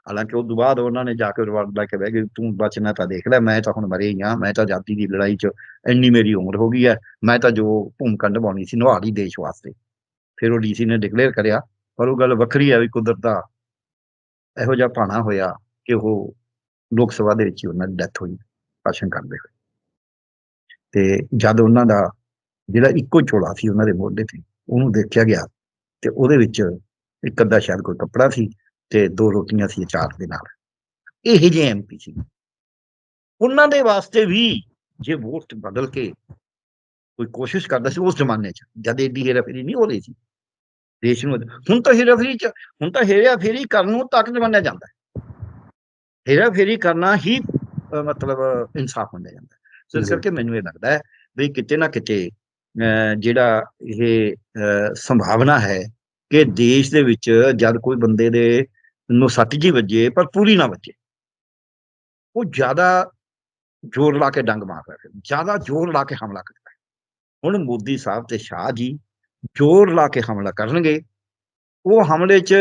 ਹਾਲਾਂਕਿ ਉਸ ਤੋਂ ਬਾਅਦ ਉਹਨਾਂ ਨੇ ਜਾ ਕੇ ਰਿਵਾਰਡ ਲੈ ਕੇ ਬਹਿ ਗਏ। ਤੂੰ ਬਚਣਾ ਤਾਂ ਦੇਖ ਲੈ, ਮੈਂ ਤਾਂ ਹੁਣ ਮਰੇ ਹੀ ਆ, ਮੈਂ ਤਾਂ ਆਜ਼ਾਦੀ ਦੀ ਲੜਾਈ 'ਚ ਇੰਨੀ ਮੇਰੀ ਉਮਰ ਹੋ ਗਈ ਹੈ, ਮੈਂ ਤਾਂ ਜੋ ਭੂਮਿਕਾ ਨਿਭਾਉਣੀ ਸੀ, ਨਿਭਾ ਦੇਸ਼ ਵਾਸਤੇ। ਫਿਰ ਉਹ ਡੀਸੀ ਨੇ ਡਿਕਲੇਅਰ ਕਰਿਆ, ਪਰ ਉਹ ਗੱਲ ਵੱਖਰੀ ਹੈ ਵੀ ਕੁਦਰਤ ਦਾ ਇਹੋ ਜਿਹਾ ਭਾਣਾ ਹੋਇਆ ਕਿ ਉਹ ਲੋਕ ਸਭਾ ਦੇ ਵਿੱਚ ਹੀ ਉਹਨਾਂ ਦੀ ਡੈਥ ਹੋਈ, ਭਾਸ਼ਣ ਕਰਦੇ ਹੋਏ। ਤੇ ਜਦ ਉਹਨਾਂ ਦਾ ਜਿਹੜਾ ਇੱਕੋ ਝੋਲਾ ਸੀ ਉਹਨਾਂ ਦੇ ਮੋਢੇ ਤੇ ਉਹਨੂੰ ਦੇਖਿਆ ਗਿਆ ਤੇ ਉਹਦੇ ਵਿੱਚ ਇੱਕ ਅੱਧਾ ਸ਼ਾਇਦ ਕੋਈ ਕੱਪੜਾ ਸੀ ਤੇ ਦੋ ਰੋਟੀਆਂ ਸੀ ਅਚਾਰ ਦੇ ਨਾਲ। ਇਹ ਜਿਹੇ ਐਮਪੀ ਸੀ। ਉਹਨਾਂ ਦੇ ਵਾਸਤੇ ਵੀ ਜੇ ਵੋਟ ਬਦਲ ਕੇ ਕੋਈ ਕੋਸ਼ਿਸ਼ ਕਰਦਾ ਸੀ ਉਸ ਜ਼ਮਾਨੇ 'ਚ ਜਦ ਏਡੀ ਹੇਰਾਫੇਰੀ ਨਹੀਂ ਹੋ ਰਹੀ ਸੀ। ਦੇਸ਼ ਨੂੰ ਹੁਣ ਤਾਂ ਹੇਰਾਫੇਰੀ 'ਚ ਹੁਣ ਤਾਂ ਹੇਰਾਫੇਰੀ ਕਰਨ ਨੂੰ ਤਾਕਤ ਮੰਨਿਆ ਜਾਂਦਾ ਹੈ। ਹੇਰਾਫੇਰੀ ਕਰਨਾ ਹੀ ਮਤਲਬ ਇਨਸਾਫ ਮੰਨਿਆ ਜਾਂਦਾ ਸੋ ਇਸ ਜੀ। ਕਰਕੇ ਮੈਨੂੰ ਇਹ ਲੱਗਦਾ ਹੈ ਵੀ ਕਿਤੇ ਨਾ ਕਿਤੇ ਜਿਹੜਾ ਇਹ ਸੰਭਾਵਨਾ ਹੈ ਕਿ ਦੇਸ਼ ਦੇ ਵਿੱਚ ਜਦ ਕੋਈ ਬੰਦੇ ਦੇ ਨੂੰ ਸੱਟ ਜੀ ਵੱਜੇ ਪਰ ਪੂਰੀ ਨਾ ਵੱਜੇ, ਉਹ ਜ਼ਿਆਦਾ ਜ਼ੋਰ ਲਾ ਕੇ ਡੰਗ ਮਾਰਦਾ ਹੈ ਜ਼ਿਆਦਾ ਜ਼ੋਰ ਲਾ ਕੇ ਹਮਲਾ ਕਰਦਾ ਹੈ ਹੁਣ ਮੋਦੀ ਸਾਹਿਬ ਤੇ ਸ਼ਾਹ ਜੀ ਜ਼ੋਰ ਲਾ ਕੇ ਹਮਲਾ ਕਰਨਗੇ, ਉਹ ਹਮਲੇ 'ਚ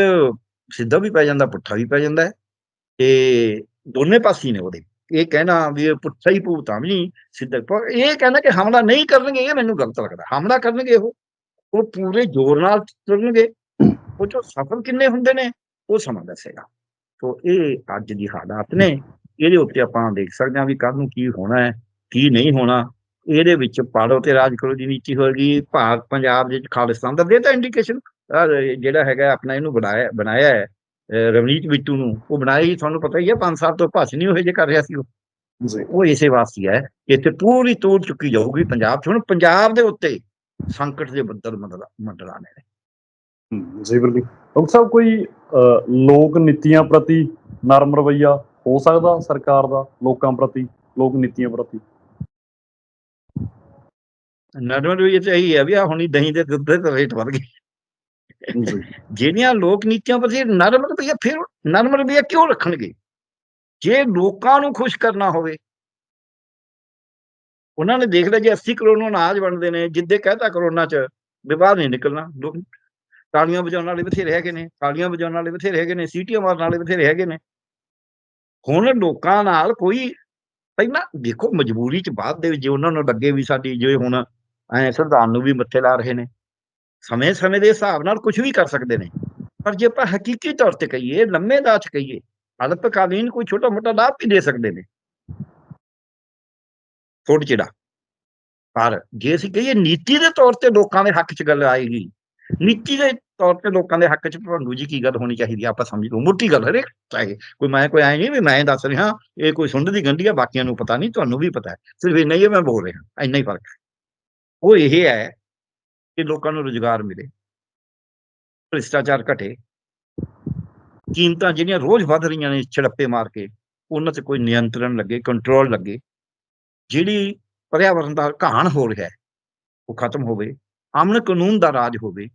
ਸਿੱਧਾ ਵੀ ਪੈ ਜਾਂਦਾ, ਪੁੱਠਾ ਵੀ ਪੈ ਜਾਂਦਾ ਤੇ ਦੋਨੇ ਪਾਸੇ ਨੇ ਉਹਦੇ। ਇਹ ਕਹਿਣਾ ਵੀ ਇਹ ਪੁੱਠਾ ਹੀ ਭੂਤਾਂ ਵੀ ਨਹੀਂ ਸਿੱਧਾ ਪਰ ਇਹ ਕਹਿੰਦਾ ਕਿ ਹਮਲਾ ਨਹੀਂ ਕਰਨਗੇ, ਇਹ ਮੈਨੂੰ ਗਲਤ ਲੱਗਦਾ। ਹਮਲਾ ਕਰਨਗੇ ਉਹ। ਉਹ ਪੂਰੇ ਜ਼ੋਰ ਨਾਲ ਕਰਨਗੇ ਉਹ ਚੋਂ ਸਫਲ ਕਿੰਨੇ ਹੁੰਦੇ ਨੇ, ਉਹ ਸਮਾਂ ਦੱਸੇਗਾ। ਸੋ ਇਹ ਅੱਜ ਦੀ ਹਾਲਾਤ ਨੇ। ਇਹਦੇ ਉੱਤੇ ਆਪਾਂ ਦੇਖ ਸਕਦੇ ਹਾਂ ਵੀ ਕੱਲ ਨੂੰ ਕੀ ਹੋਣਾ ਹੈ, ਕੀ ਨਹੀਂ ਹੋਣਾ। ਇਹਦੇ ਵਿੱਚ ਪਾੜੋ ਤੇ ਰਾਜ ਕਰੋ ਦੀ ਨੀਤੀ ਹੋਏਗੀ ਭਾਰਤ, ਪੰਜਾਬ ਵਿੱਚ ਖਾਲਿਸਤਾਨ ਦਾ ਦੇ ਤਾਂ ਇੰਡੀਕੇਸ਼ਨ ਜਿਹੜਾ ਹੈਗਾ ਆਪਣਾ ਇਹਨੂੰ ਬਣਾਇਆ ਬਣਾਇਆ ਹੈ। ਰਵਨੀਤ ਬਿੱਟੂ ਨੂੰ ਉਹ ਹੀ ਤੁਹਾਨੂੰ ਪਤਾ ਹੀ ਹੈ 5 ਸਾਲ ਤੋਂ ਭਾਸ਼ਣ ਨਹੀਂ ਹੋਏ ਜੇ ਕਰ ਰਿਹਾ ਸੀ ਉਹ। ਉਹ ਇਸੇ ਵਾਸਤੇ ਹੈ ਕਿ ਇੱਥੇ ਪੂਰੀ ਤੋੜ ਚੁੱਕੀ ਜਾਊਗੀ ਪੰਜਾਬ 'ਚ। ਹੁਣ ਪੰਜਾਬ ਦੇ ਉੱਤੇ ਸੰਕਟ ਦੇ ਬੱਦਲ ਮੰਡਲਾ ਮੰਡਲਾਣੇ ਨੇ। ਜੀ ਬਿਲਕੁਲ। ਡਾਕਟਰ ਸਾਹਿਬ ਕੋਈ ਲੋਕ ਨੀਤੀਆਂ ਪ੍ਰਤੀ ਨਰਮ ਰਵੱਈਆ ਹੋ ਸਕਦਾ ਸਰਕਾਰ ਦਾ ਲੋਕਾਂ ਪ੍ਰਤੀ ਲੋਕ ਨੀਤੀਆਂ ਪ੍ਰਤੀ? ਨਰਮਲ ਵੀ ਇਹ ਇਹੀ ਹੈ ਵੀ ਆ ਹੁਣੀ ਦਹੀਂ ਦੇ ਦੁੱਧ ਦੇ ਰੇਟ ਵਧ ਗਏ। ਜਿਹੜੀਆਂ ਲੋਕ ਨੀਤੀਆਂ ਪ੍ਰਤੀ ਨਰਮ ਰਵਈਆ ਫਿਰ ਨਰਮ ਰਵਈਆ ਕਿਉਂ ਰੱਖਣਗੇ? ਜੇ ਲੋਕਾਂ ਨੂੰ ਖੁਸ਼ ਕਰਨਾ ਹੋਵੇ। ਉਹਨਾਂ ਨੇ ਦੇਖ ਲਿਆ ਜੇ 80 ਕਰੋੜ ਨੂੰ ਅਨਾਜ ਵੰਡਦੇ ਨੇ, ਜਿੱਦੇ ਕਹਤਾ ਕਰੋਨਾ ਚ ਵਿਵਾਦ ਨਹੀਂ ਨਿਕਲਣਾ। ਲੋਕ ਤਾਲੀਆਂ ਵਜਾਉਣ ਵਾਲੇ ਬਥੇਰੇ ਹੈਗੇ ਨੇ ਤਾਲੀਆਂ ਵਜਾਉਣ ਵਾਲੇ ਬਥੇਰੇ ਹੈਗੇ ਨੇ, ਸੀਟੀਆਂ ਮਾਰਨ ਵਾਲੇ ਬਥੇਰੇ ਹੈਗੇ ਨੇ। ਹੁਣ ਲੋਕਾਂ ਨਾਲ ਕੋਈ, ਪਹਿਲਾਂ ਦੇਖੋ ਮਜਬੂਰੀ ਚ ਬਾਅਦ ਦੇ ਵਿੱਚ ਜੇ ਉਹਨਾਂ ਨੂੰ ਲੱਗੇ ਵੀ ਸਾਡੀ, ਜੇ ਹੁਣ ਐ ਸੰਵਿਧਾਨ ਨੂੰ ਵੀ ਮੱਥੇ ਲਾ ਰਹੇ ਨੇ। ਸਮੇਂ ਸਮੇਂ ਦੇ ਹਿਸਾਬ ਨਾਲ ਕੁਝ ਵੀ ਕਰ ਸਕਦੇ ਨੇ। ਪਰ ਜੇ ਆਪਾਂ ਹਕੀਕੀ ਤੌਰ ਤੇ ਕਹੀਏ, ਲੰਮੇ ਦਾਅ 'ਚ ਕਹੀਏ, ਅਲਪਕਾਲੀਨ ਕੋਈ ਛੋਟਾ ਮੋਟਾ ਲਾਭ ਵੀ ਦੇ ਸਕਦੇ ਨੇ। ਥੋੜਾ ਜਿਹੜਾ ਪਰ ਜੇ ਅਸੀਂ ਕਹੀਏ ਨੀਤੀ ਦੇ ਤੌਰ ਤੇ ਲੋਕਾਂ ਦੇ ਹੱਕ 'ਚ ਗੱਲ ਆਏਗੀ ਨੀਤੀ ਦੇ ਤੌਰ ਤੇ ਲੋਕਾਂ ਦੇ ਹੱਕ 'ਚ ਭੰਗੂ ਜੀ ਕੀ ਗੱਲ ਹੋਣੀ ਚਾਹੀਦੀ ਆਪਾਂ ਸਮਝ ਲਓ। ਮੋਟੀ ਗੱਲ ਹਰੇਕ ਚਾਹੇ ਕੋਈ ਮੈਂ ਕੋਈ ਐ ਨਹੀਂ ਵੀ ਮੈਂ ਦੱਸ ਰਿਹਾ, ਇਹ ਕੋਈ ਸੁੰਡ ਦੀ ਗੰਢੀ ਆ, ਬਾਕੀਆਂ ਨੂੰ ਪਤਾ ਨਹੀਂ, ਤੁਹਾਨੂੰ ਵੀ ਪਤਾ ਹੈ। ਸਿਰਫ ਇੰਨਾ ਹੀ ਮੈਂ ਬੋਲ ਰਿਹਾ, ਇੰਨਾ ਹੀ ਫ਼ਰਕ ਉਹ ਇਹ ਹੈ ਕਿ ਲੋਕਾਂ ਨੂੰ ਰੁਜ਼ਗਾਰ ਮਿਲੇ। ਭ੍ਰਿਸ਼ਟਾਚਾਰ ਘਟੇ। ਕੀਮਤਾਂ ਜਿਹੜੀਆਂ ਰੋਜ਼ ਵੱਧ ਰਹੀਆਂ ਨੇ ਛੜੱਪੇ ਮਾਰ ਕੇ, ਉਹਨਾਂ ਤੇ ਕੋਈ ਨਿਯੰਤਰਣ ਲੱਗੇ ਕੰਟਰੋਲ ਲੱਗੇ। ਜਿਹੜੀ ਪਰਿਆਵਰਣ ਦਾ ਘਾਣ ਹੋ ਰਿਹਾ ਹੈ, ਉਹ ਖਤਮ ਹੋਵੇ। ਅਮਨ ਕਾਨੂੰਨ ਦਾ ਰਾਜ ਹੋਵੇ,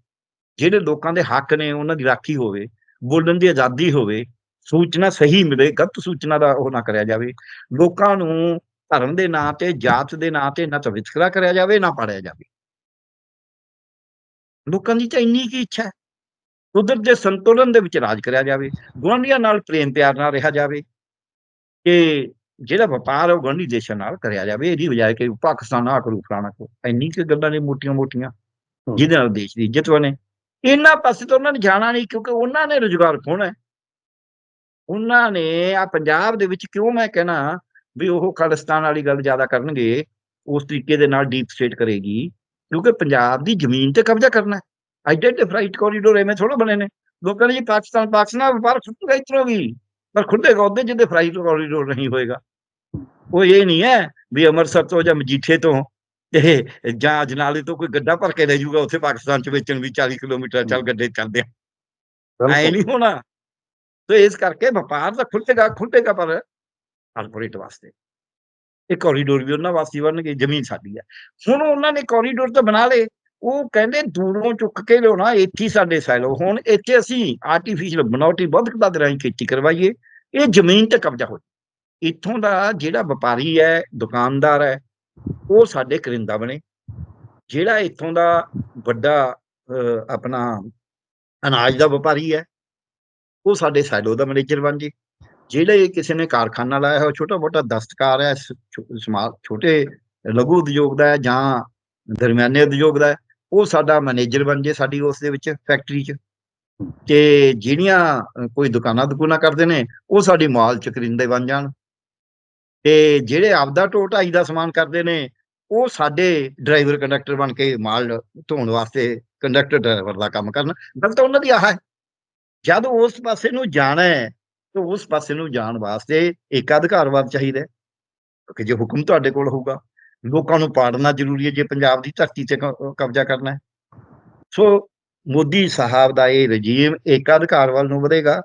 ਜਿਹੜੇ ਲੋਕਾਂ ਦੇ ਹੱਕ ਨੇ, ਉਹਨਾਂ ਦੀ ਰਾਖੀ ਹੋਵੇ, ਬੋਲਣ ਦੀ ਆਜ਼ਾਦੀ ਹੋਵੇ, ਸੂਚਨਾ ਸਹੀ ਮਿਲੇ, ਗਲਤ ਸੂਚਨਾ ਦਾ ਉਹ ਨਾ ਕਰਿਆ ਜਾਵੇ। ਲੋਕਾਂ ਨੂੰ ਧਰਮ ਦੇ ਨਾਂ ਤੇ, ਜਾਤ ਦੇ ਨਾਂ ਤੇ ਨਾ ਤਾਂ ਵਿਤਕਰਾ ਕਰਿਆ ਜਾਵੇ, ਨਾ ਪਾੜਿਆ ਜਾਵੇ। ਲੋਕਾਂ ਦੀ ਤਾਂ ਇੰਨੀ ਕੀ ਇੱਛਾ ਹੈ। ਕੁਦਰਤ ਦੇ ਸੰਤੁਲਨ ਦੇ ਵਿੱਚ ਰਾਜ ਕਰਿਆ ਜਾਵੇ ਗੁਆਂਢੀਆਂ ਨਾਲ ਪ੍ਰੇਮ ਪਿਆਰ ਨਾਲ ਰਿਹਾ ਜਾਵੇ ਕਿ ਜਿਹੜਾ ਵਪਾਰ ਉਹ ਗੁਆਂਢੀ ਦੇਸ਼ਾਂ ਨਾਲ ਕਰਿਆ ਜਾਵੇ ਇਹਦੀ ਬਜਾਏ ਕਿ ਪਾਕਿਸਤਾਨ ਆ ਕਰੂ ਫਲਾਣਾ ਕੋ ਇੰਨੀ ਕਿ ਗੱਲਾਂ ਨੇ ਮੋਟੀਆਂ ਮੋਟੀਆਂ ਹਮ। ਜਿਹਦੇ ਨਾਲ ਦੇਸ਼ ਦੀ ਇੱਜ਼ਤ ਬਣੇ। ਇਹਨਾਂ ਪਾਸੇ ਤਾਂ ਉਹਨਾਂ ਨੇ ਜਾਣਾ ਨਹੀਂ ਕਿਉਂਕਿ ਉਹਨਾਂ ਨੇ ਰੁਜ਼ਗਾਰ ਖੋਣਾ ਹੈ। ਉਹਨਾਂ ਨੇ ਆ ਪੰਜਾਬ ਦੇ ਵਿੱਚ ਕਿਉਂ ਮੈਂ ਕਹਿਣਾ ਵੀ ਉਹ ਖਾਲਿਸਤਾਨ ਵਾਲੀ ਗੱਲ ਜ਼ਿਆਦਾ ਕਰਨਗੇ ਉਸ ਤਰੀਕੇ ਦੇ ਨਾਲ ਡੀਪ ਸਟੇਟ ਕਰੇਗੀ। ਕਿਉਂਕਿ ਪੰਜਾਬ ਦੀ ਜ਼ਮੀਨ ਤੇ ਕਬਜ਼ਾ ਕਰਨਾ ਹੈ। ਆਈਡੈਂਟੀਫਾਈਡ ਕੋਰੀਡੋਰ ਐਵੇਂ ਥੋੜਾ ਬਣੇ ਨੇ। ਲੋਕਾਂ ਨੇ ਜੀ ਪਾਕਿਸਤਾਨ ਪਾਕਿਸਤਾਨ ਵਪਾਰ ਖੁੱਲੇਗਾ ਇਤਰੋ ਵੀ। ਪਰ ਖੁੱਲੇਗਾ ਉਹਦੇ ਜਿੱਦੇ ਫਰਾਈਡ ਕੋਰੀਡੋਰ ਨਹੀਂ ਹੋਏਗਾ। ਉਹ ਇਹ ਨਹੀਂ ਹੈ ਵੀ ਅੰਮ੍ਰਿਤਸਰ ਤੋਂ ਜਾਂ ਮਜੀਠੇ ਤੋਂ ਤੇ ਜਾਂ ਅਜਨਾਲੇ ਤੋਂ ਕੋਈ ਗੱਡਾ ਭਰ ਕੇ ਲੈ ਜਾਊਗਾ ਉੱਥੇ ਪਾਕਿਸਤਾਨ ਚ ਵੇਚਣ ਵੀ 40 ਕਿਲੋਮੀਟਰ ਚੱਲ ਗੱਡੇ ਚੱਲਦੇ ਆ। ਐ ਨਹੀਂ ਹੋਣਾ। ਤੇ ਇਸ ਕਰਕੇ ਵਪਾਰ ਤਾਂ ਖੁੱਲੇਗਾ ਖੁੱਲੇਗਾ ਪਰ ਕਾਰਪੋਰੇਟ ਵਾਸਤੇ ਇਹ ਕੋਰੀਡੋਰ ਵੀ ਉਹਨਾਂ ਵਾਸਤੇ ਬਣਨਗੇ, ਜ਼ਮੀਨ ਸਾਡੀ ਹੈ ਹੁਣ ਉਹਨਾਂ ਨੇ ਕੋਰੀਡੋਰ ਤਾਂ ਬਣਾ ਲਏ, ਉਹ ਕਹਿੰਦੇ ਦੂਰੋਂ ਚੁੱਕ ਕੇ ਲਿਆਉਣਾ ਇੱਥੇ ਸਾਡੇ ਸੈਲੋ ਹੁਣ ਇੱਥੇ ਅਸੀਂ ਆਰਟੀਫੀਸ਼ੀਅਲ ਬਣਾਉਟੀ ਬੁੱਧਕਤਾ ਦੇ ਰਾਹੀਂ ਖੇਤੀ ਕਰਵਾਈਏ, ਇਹ ਜ਼ਮੀਨ ਤੇ ਕਬਜ਼ਾ ਹੋ ਇੱਥੋਂ ਦਾ ਜਿਹੜਾ ਵਪਾਰੀ ਹੈ, ਦੁਕਾਨਦਾਰ ਹੈ, ਉਹ ਸਾਡੇ ਕਰਿੰਦਾ ਬਣੇ। ਜਿਹੜਾ ਇੱਥੋਂ ਦਾ ਵੱਡਾ ਆਪਣਾ ਅਨਾਜ ਦਾ ਵਪਾਰੀ ਹੈ, ਉਹ ਸਾਡੇ ਸੈਲੋ ਦਾ ਮੈਨੇਜਰ ਬਣ ਜੇ। ਜਿਹੜੇ ਕਿਸੇ ਨੇ ਕਾਰਖਾਨਾ ਲਾਇਆ ਹੈ ਛੋਟਾ ਮੋਟਾ ਦਸਤਕਾਰ ਹੈ ਸਮਾ- ਛੋਟੇ ਲਘੂ ਉਦਯੋਗ ਦਾ ਹੈ ਜਾਂ ਦਰਮਿਆਨੇ ਉਦਯੋਗ ਦਾ ਹੈ ਉਹ ਸਾਡਾ ਮੈਨੇਜਰ ਬਣ ਜੇ ਸਾਡੀ ਉਸ ਦੇ ਵਿੱਚ ਫੈਕਟਰੀ 'ਚ ਤੇ ਜਿਹੜੀਆਂ ਕੋਈ ਦੁਕਾਨਾਂ ਦੁਕਾਨਾਂ ਕਰਦੇ ਨੇ ਉਹ ਸਾਡੀ ਮਾਲ ਚ ਕਰਿੰਦੇ ਬਣ ਜਾਣ ਤੇ ਜਿਹੜੇ ਆਪਦਾ ਢੋ ਢਾਈ ਦਾ ਸਮਾਨ ਕਰਦੇ ਨੇ ਉਹ ਸਾਡੇ ਡਰਾਈਵਰ ਕੰਡਕਟਰ ਬਣ ਕੇ ਮਾਲ ਢੋਣ ਵਾਸਤੇ ਕੰਡਕਟਰ ਡਰਾਈਵਰ ਦਾ ਕੰਮ ਕਰਨ ਗਲਤ ਉਹਨਾਂ ਦੀ ਆਹ ਹੈ ਜਦ ਉਸ ਪਾਸੇ ਨੂੰ ਜਾਣਾ ਹੈ ਤਾਂ ਉਸ ਪਾਸੇ ਨੂੰ ਜਾਣ ਵਾਸਤੇ ਇੱਕ ਅਧਿਕਾਰਵਾਦ ਚਾਹੀਦਾ ਹੈ। ਕਿ ਜੇ ਹੁਕਮ ਤੁਹਾਡੇ ਕੋਲ ਹੋਊਗਾ, ਲੋਕਾਂ ਨੂੰ ਪਾੜਨਾ ਜ਼ਰੂਰੀ ਹੈ, ਜੇ ਪੰਜਾਬ ਦੀ ਧਰਤੀ ਤੇ ਕਬਜ਼ਾ ਕਰਨਾ ਹੈ। ਸੋ ਮੋਦੀ ਸਾਹਿਬ ਦਾ ਇਹ ਰਜੀਮ ਇੱਕ ਅਧਿਕਾਰ ਵੱਲ ਨੂੰ ਵਧੇਗਾ,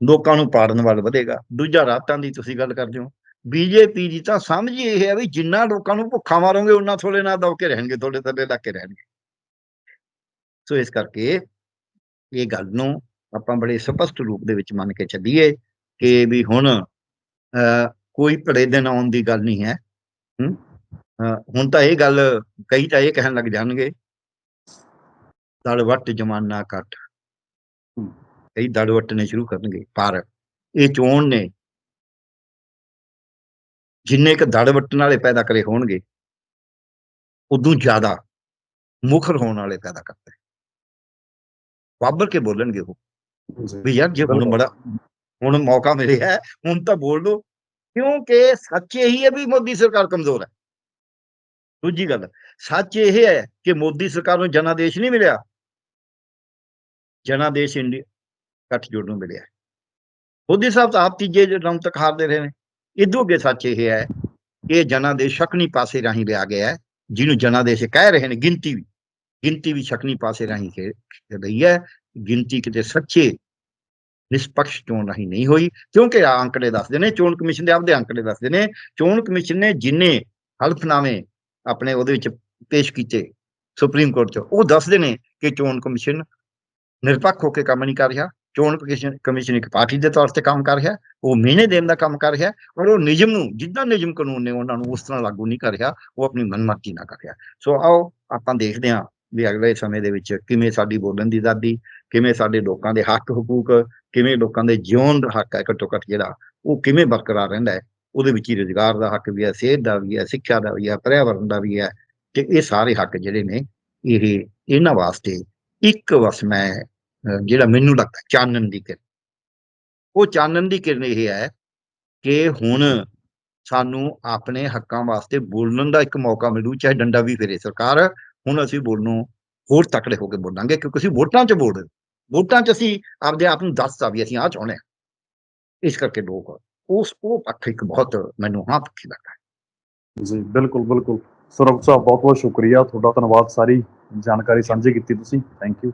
ਲੋਕਾਂ ਨੂੰ ਪਾੜਨ ਵੱਲ ਵਧੇਗਾ। ਦੂਜਾ ਰਾਤਾਂ ਦੀ ਤੁਸੀਂ ਗੱਲ ਕਰਦੇ ਹੋ। ਬੀਜੇਪੀ ਦੀ ਤਾਂ ਸਮਝ ਹੀ ਇਹ ਹੈ ਵੀ ਜਿੰਨਾ ਲੋਕਾਂ ਨੂੰ ਭੁੱਖਾ ਮਾਰੋਗੇ ਉਹਨਾਂ ਥੋੜੇ ਨਾਲ ਦੌਕੇ ਰਹਿਣਗੇ ਥੋੜੇ ਥੱਲੇ ਲੱਗ ਕੇ ਰਹਿਣਗੇ। ਸੋ ਇਸ ਕਰਕੇ ਇਹ ਗੱਲ ਨੂੰ ਆਪਾਂ ਬੜੇ ਸਪਸ਼ਟ ਰੂਪ ਦੇ ਵਿੱਚ ਮੰਨ ਕੇ ਚੱਲੀਏ ਕਿ ਵੀ ਹੁਣ ਅਹ, ਕੋਈ ਭੜੇ ਦਿਨ ਆਉਣ ਦੀ ਗੱਲ ਨਹੀਂ ਹੈ ਹਮ? ਅਹ, ਹੁਣ ਤਾਂ ਇਹ ਗੱਲ ਕਈ ਤਾਂ ਇਹ ਕਹਿਣ ਲੱਗ ਜਾਣਗੇ ਦੜਵੱਟ ਜਮਾਨਾ ਕੱਟ। ਕਈ ਦੜ ਵੱਟਣੇ ਸ਼ੁਰੂ ਕਰਨਗੇ ਪਰ ਇਹ ਚੋਣ ਨੇ। ਜਿੰਨੇ ਕ ਦੜ ਵੱਟਣ ਵਾਲੇ ਪੈਦਾ ਕਰੇ ਹੋਣਗੇ ਉਦੋਂ ਜ਼ਿਆਦਾ ਮੁਖਰ ਹੋਣ ਵਾਲੇ ਪੈਦਾ ਕਰਦੇ ਵਾਬਰ ਕੇ ਬੋਲਣਗੇ ਉਹ। ਵੀ ਯਾਰ ਜੇ ਹੁਣ। ਬੜਾ ਹੁਣ ਮੌਕਾ ਮਿਲਿਆ ਹੈ, ਹੁਣ ਤਾਂ ਬੋਲ ਦੋ। ਕਿਉਂਕਿ ਸੱਚ ਇਹੀ ਹੈ ਵੀ ਮੋਦੀ ਸਰਕਾਰ ਕਮਜ਼ੋਰ ਹੈ। ਦੂਜੀ ਗੱਲ ਸੱਚ ਇਹ ਹੈ ਕਿ ਮੋਦੀ ਸਰਕਾਰ ਨੂੰ ਜਨਾਦੇਸ਼ ਨਹੀਂ ਮਿਲਿਆ। ਜਨਾਦੇਸ਼ ਇੰਡੀਆ ਗੱਠਜੋੜ ਨੂੰ ਮਿਲਿਆ। ਮੋਦੀ ਸਾਹਿਬ ਤਾਂ ਆਪ ਤੀਜੇ ਰਮ ਤੱਕ ਹਾਰਦੇ ਰਹੇ ਨੇ। ਇਦੋਂ ਅੱਗੇ ਸੱਚ ਇਹ ਹੈ ਕਿ ਜਨਾਦੇਸ਼ ਸ਼ਕਨੀ ਪਾਸੇ ਰਾਹੀਂ ਲਿਆ ਗਿਆ ਹੈ ਜਿਹਨੂੰ ਜਨਾਦੇਸ਼ ਕਹਿ ਰਹੇ ਨੇ ਗਿਣਤੀ ਵੀ। ਗਿਣਤੀ ਵੀ ਸ਼ਕਨੀ ਪਾਸੇ ਰਾਹੀਂ ਖੇ ਰਹੀ ਹੈ। ਗਿਣਤੀ ਕਿਤੇ ਸੱਚੇ ਨਿਸ਼ਪਕਸ਼ ਚੋਣ ਰਾਹੀਂ ਨਹੀਂ ਹੋਈ, ਕਿਉਂਕਿ ਆ ਅੰਕੜੇ ਦੱਸਦੇ ਨੇ, ਚੋਣ ਕਮਿਸ਼ਨ ਦੇ ਆਪਦੇ ਅੰਕੜੇ ਦੱਸਦੇ ਨੇ, ਚੋਣ ਕਮਿਸ਼ਨ ਨੇ ਜਿੰਨੇ ਹਲਫਨਾਮੇ ਆਪਣੇ ਉਹਦੇ ਵਿੱਚ ਪੇਸ਼ ਕੀਤੇ ਸੁਪਰੀਮ ਕੋਰਟ 'ਚ, ਉਹ ਦੱਸਦੇ ਨੇ ਕਿ ਚੋਣ ਕਮਿਸ਼ਨ ਨਿਰਪੱਖ ਹੋ ਕੇ ਕੰਮ ਨਹੀਂ ਕਰ ਰਿਹਾ, ਚੋਣ ਕਮਿਸ਼ਨ ਕਮਿਸ਼ਨ ਇੱਕ ਪਾਰਟੀ ਦੇ ਤੌਰ ਤੇ ਕੰਮ ਕਰ ਰਿਹਾ, ਉਹ ਮਹੀਨੇ ਦੇਣ ਦਾ ਕੰਮ ਕਰ ਰਿਹਾ ਔਰ ਉਹ ਨਿਯਮ ਨੂੰ, ਜਿੱਦਾਂ ਨਿਯਮ ਕਾਨੂੰਨ ਨੇ ਉਹਨਾਂ ਨੂੰ ਉਸ ਤਰ੍ਹਾਂ ਲਾਗੂ ਨਹੀਂ ਕਰ ਰਿਹਾ, ਉਹ ਆਪਣੀ ਮਨਮਰਜ਼ੀ ਨਾਲ ਕਰ ਰਿਹਾ। ਸੋ ਆਓ ਆਪਾਂ ਦੇਖਦੇ ਹਾਂ ਵੀ ਅਗਲੇ ਸਮੇਂ ਦੇ ਵਿੱਚ ਕਿਵੇਂ ਸਾਡੀ ਬੋਲਣ ਦੀ ਆਜ਼ਾਦੀ ਕਿਵੇਂ ਸਾਡੇ ਲੋਕਾਂ ਦੇ ਹੱਕ ਹਕੂਕ, ਕਿਵੇਂ ਲੋਕਾਂ ਦੇ ਜਿਉਣ ਦਾ ਹੱਕ ਹੈ ਘੱਟੋ ਘੱਟ ਜਿਹੜਾ, ਉਹ ਕਿਵੇਂ ਬਰਕਰਾਰ ਰਹਿੰਦਾ ਹੈ, ਉਹਦੇ ਵਿੱਚ ਹੀ ਰੁਜ਼ਗਾਰ ਦਾ ਹੱਕ ਵੀ ਹੈ, ਸਿਹਤ ਦਾ ਵੀ ਹੈ, ਸਿੱਖਿਆ ਦਾ ਵੀ ਹੈ ਪਰਿਆਵਰਣ ਦਾ ਵੀ ਹੈ, ਤੇ ਇਹ ਸਾਰੇ ਹੱਕ ਜਿਹੜੇ ਨੇ, ਇਹ ਇਹਨਾਂ ਵਾਸਤੇ ਇੱਕ ਵਸ ਮੈਂ ਜਿਹੜਾ ਮੈਨੂੰ ਲੱਗਦਾ ਚਾਨਣ ਦੀ ਕਿਰਨ। ਉਹ ਚਾਨਣ ਦੀ ਕਿਰਨ ਇਹ ਹੈ ਕਿ ਹੁਣ ਸਾਨੂੰ ਆਪਣੇ ਹੱਕਾਂ ਵਾਸਤੇ ਬੋਲਣ ਦਾ ਇੱਕ ਮੌਕਾ ਮਿਲੂ, ਚਾਹੇ ਡੰਡਾ ਵੀ ਫੇਰੇ ਸਰਕਾਰ, ਹੁਣ ਅਸੀਂ ਬੋਲਣੋਂ ਹੋਰ ਤਕੜੇ ਹੋ ਕੇ ਬੋਲਾਂਗੇ, ਕਿਉਂਕਿ ਅਸੀਂ ਵੋਟਾਂ 'ਚ ਬੋਲ ਰਹੇ ਵੋਟਾਂ 'ਚ ਅਸੀਂ ਆਪਦੇ ਆਪ ਨੂੰ ਦੱਸਦਾ ਵੀ ਅਸੀਂ ਆਹ ਚਾਹੁੰਦੇ ਹਾਂ। ਇਸ ਕਰਕੇ ਲੋਕ ਉਸ, ਉਹ ਪੱਖ ਇੱਕ ਬਹੁਤ ਮੈਨੂੰ ਹਾਂ ਪੱਖੀ ਲੱਗਾ ਜੀ, ਬਿਲਕੁਲ ਬਿਲਕੁਲ। ਸੌਰਵ ਸਾਹਿਬ ਬਹੁਤ ਬਹੁਤ ਸ਼ੁਕਰੀਆ। ਤੁਹਾਡਾ ਧੰਨਵਾਦ, ਸਾਰੀ ਜਾਣਕਾਰੀ ਸਾਂਝੀ ਕੀਤੀ ਤੁਸੀਂ। Thank you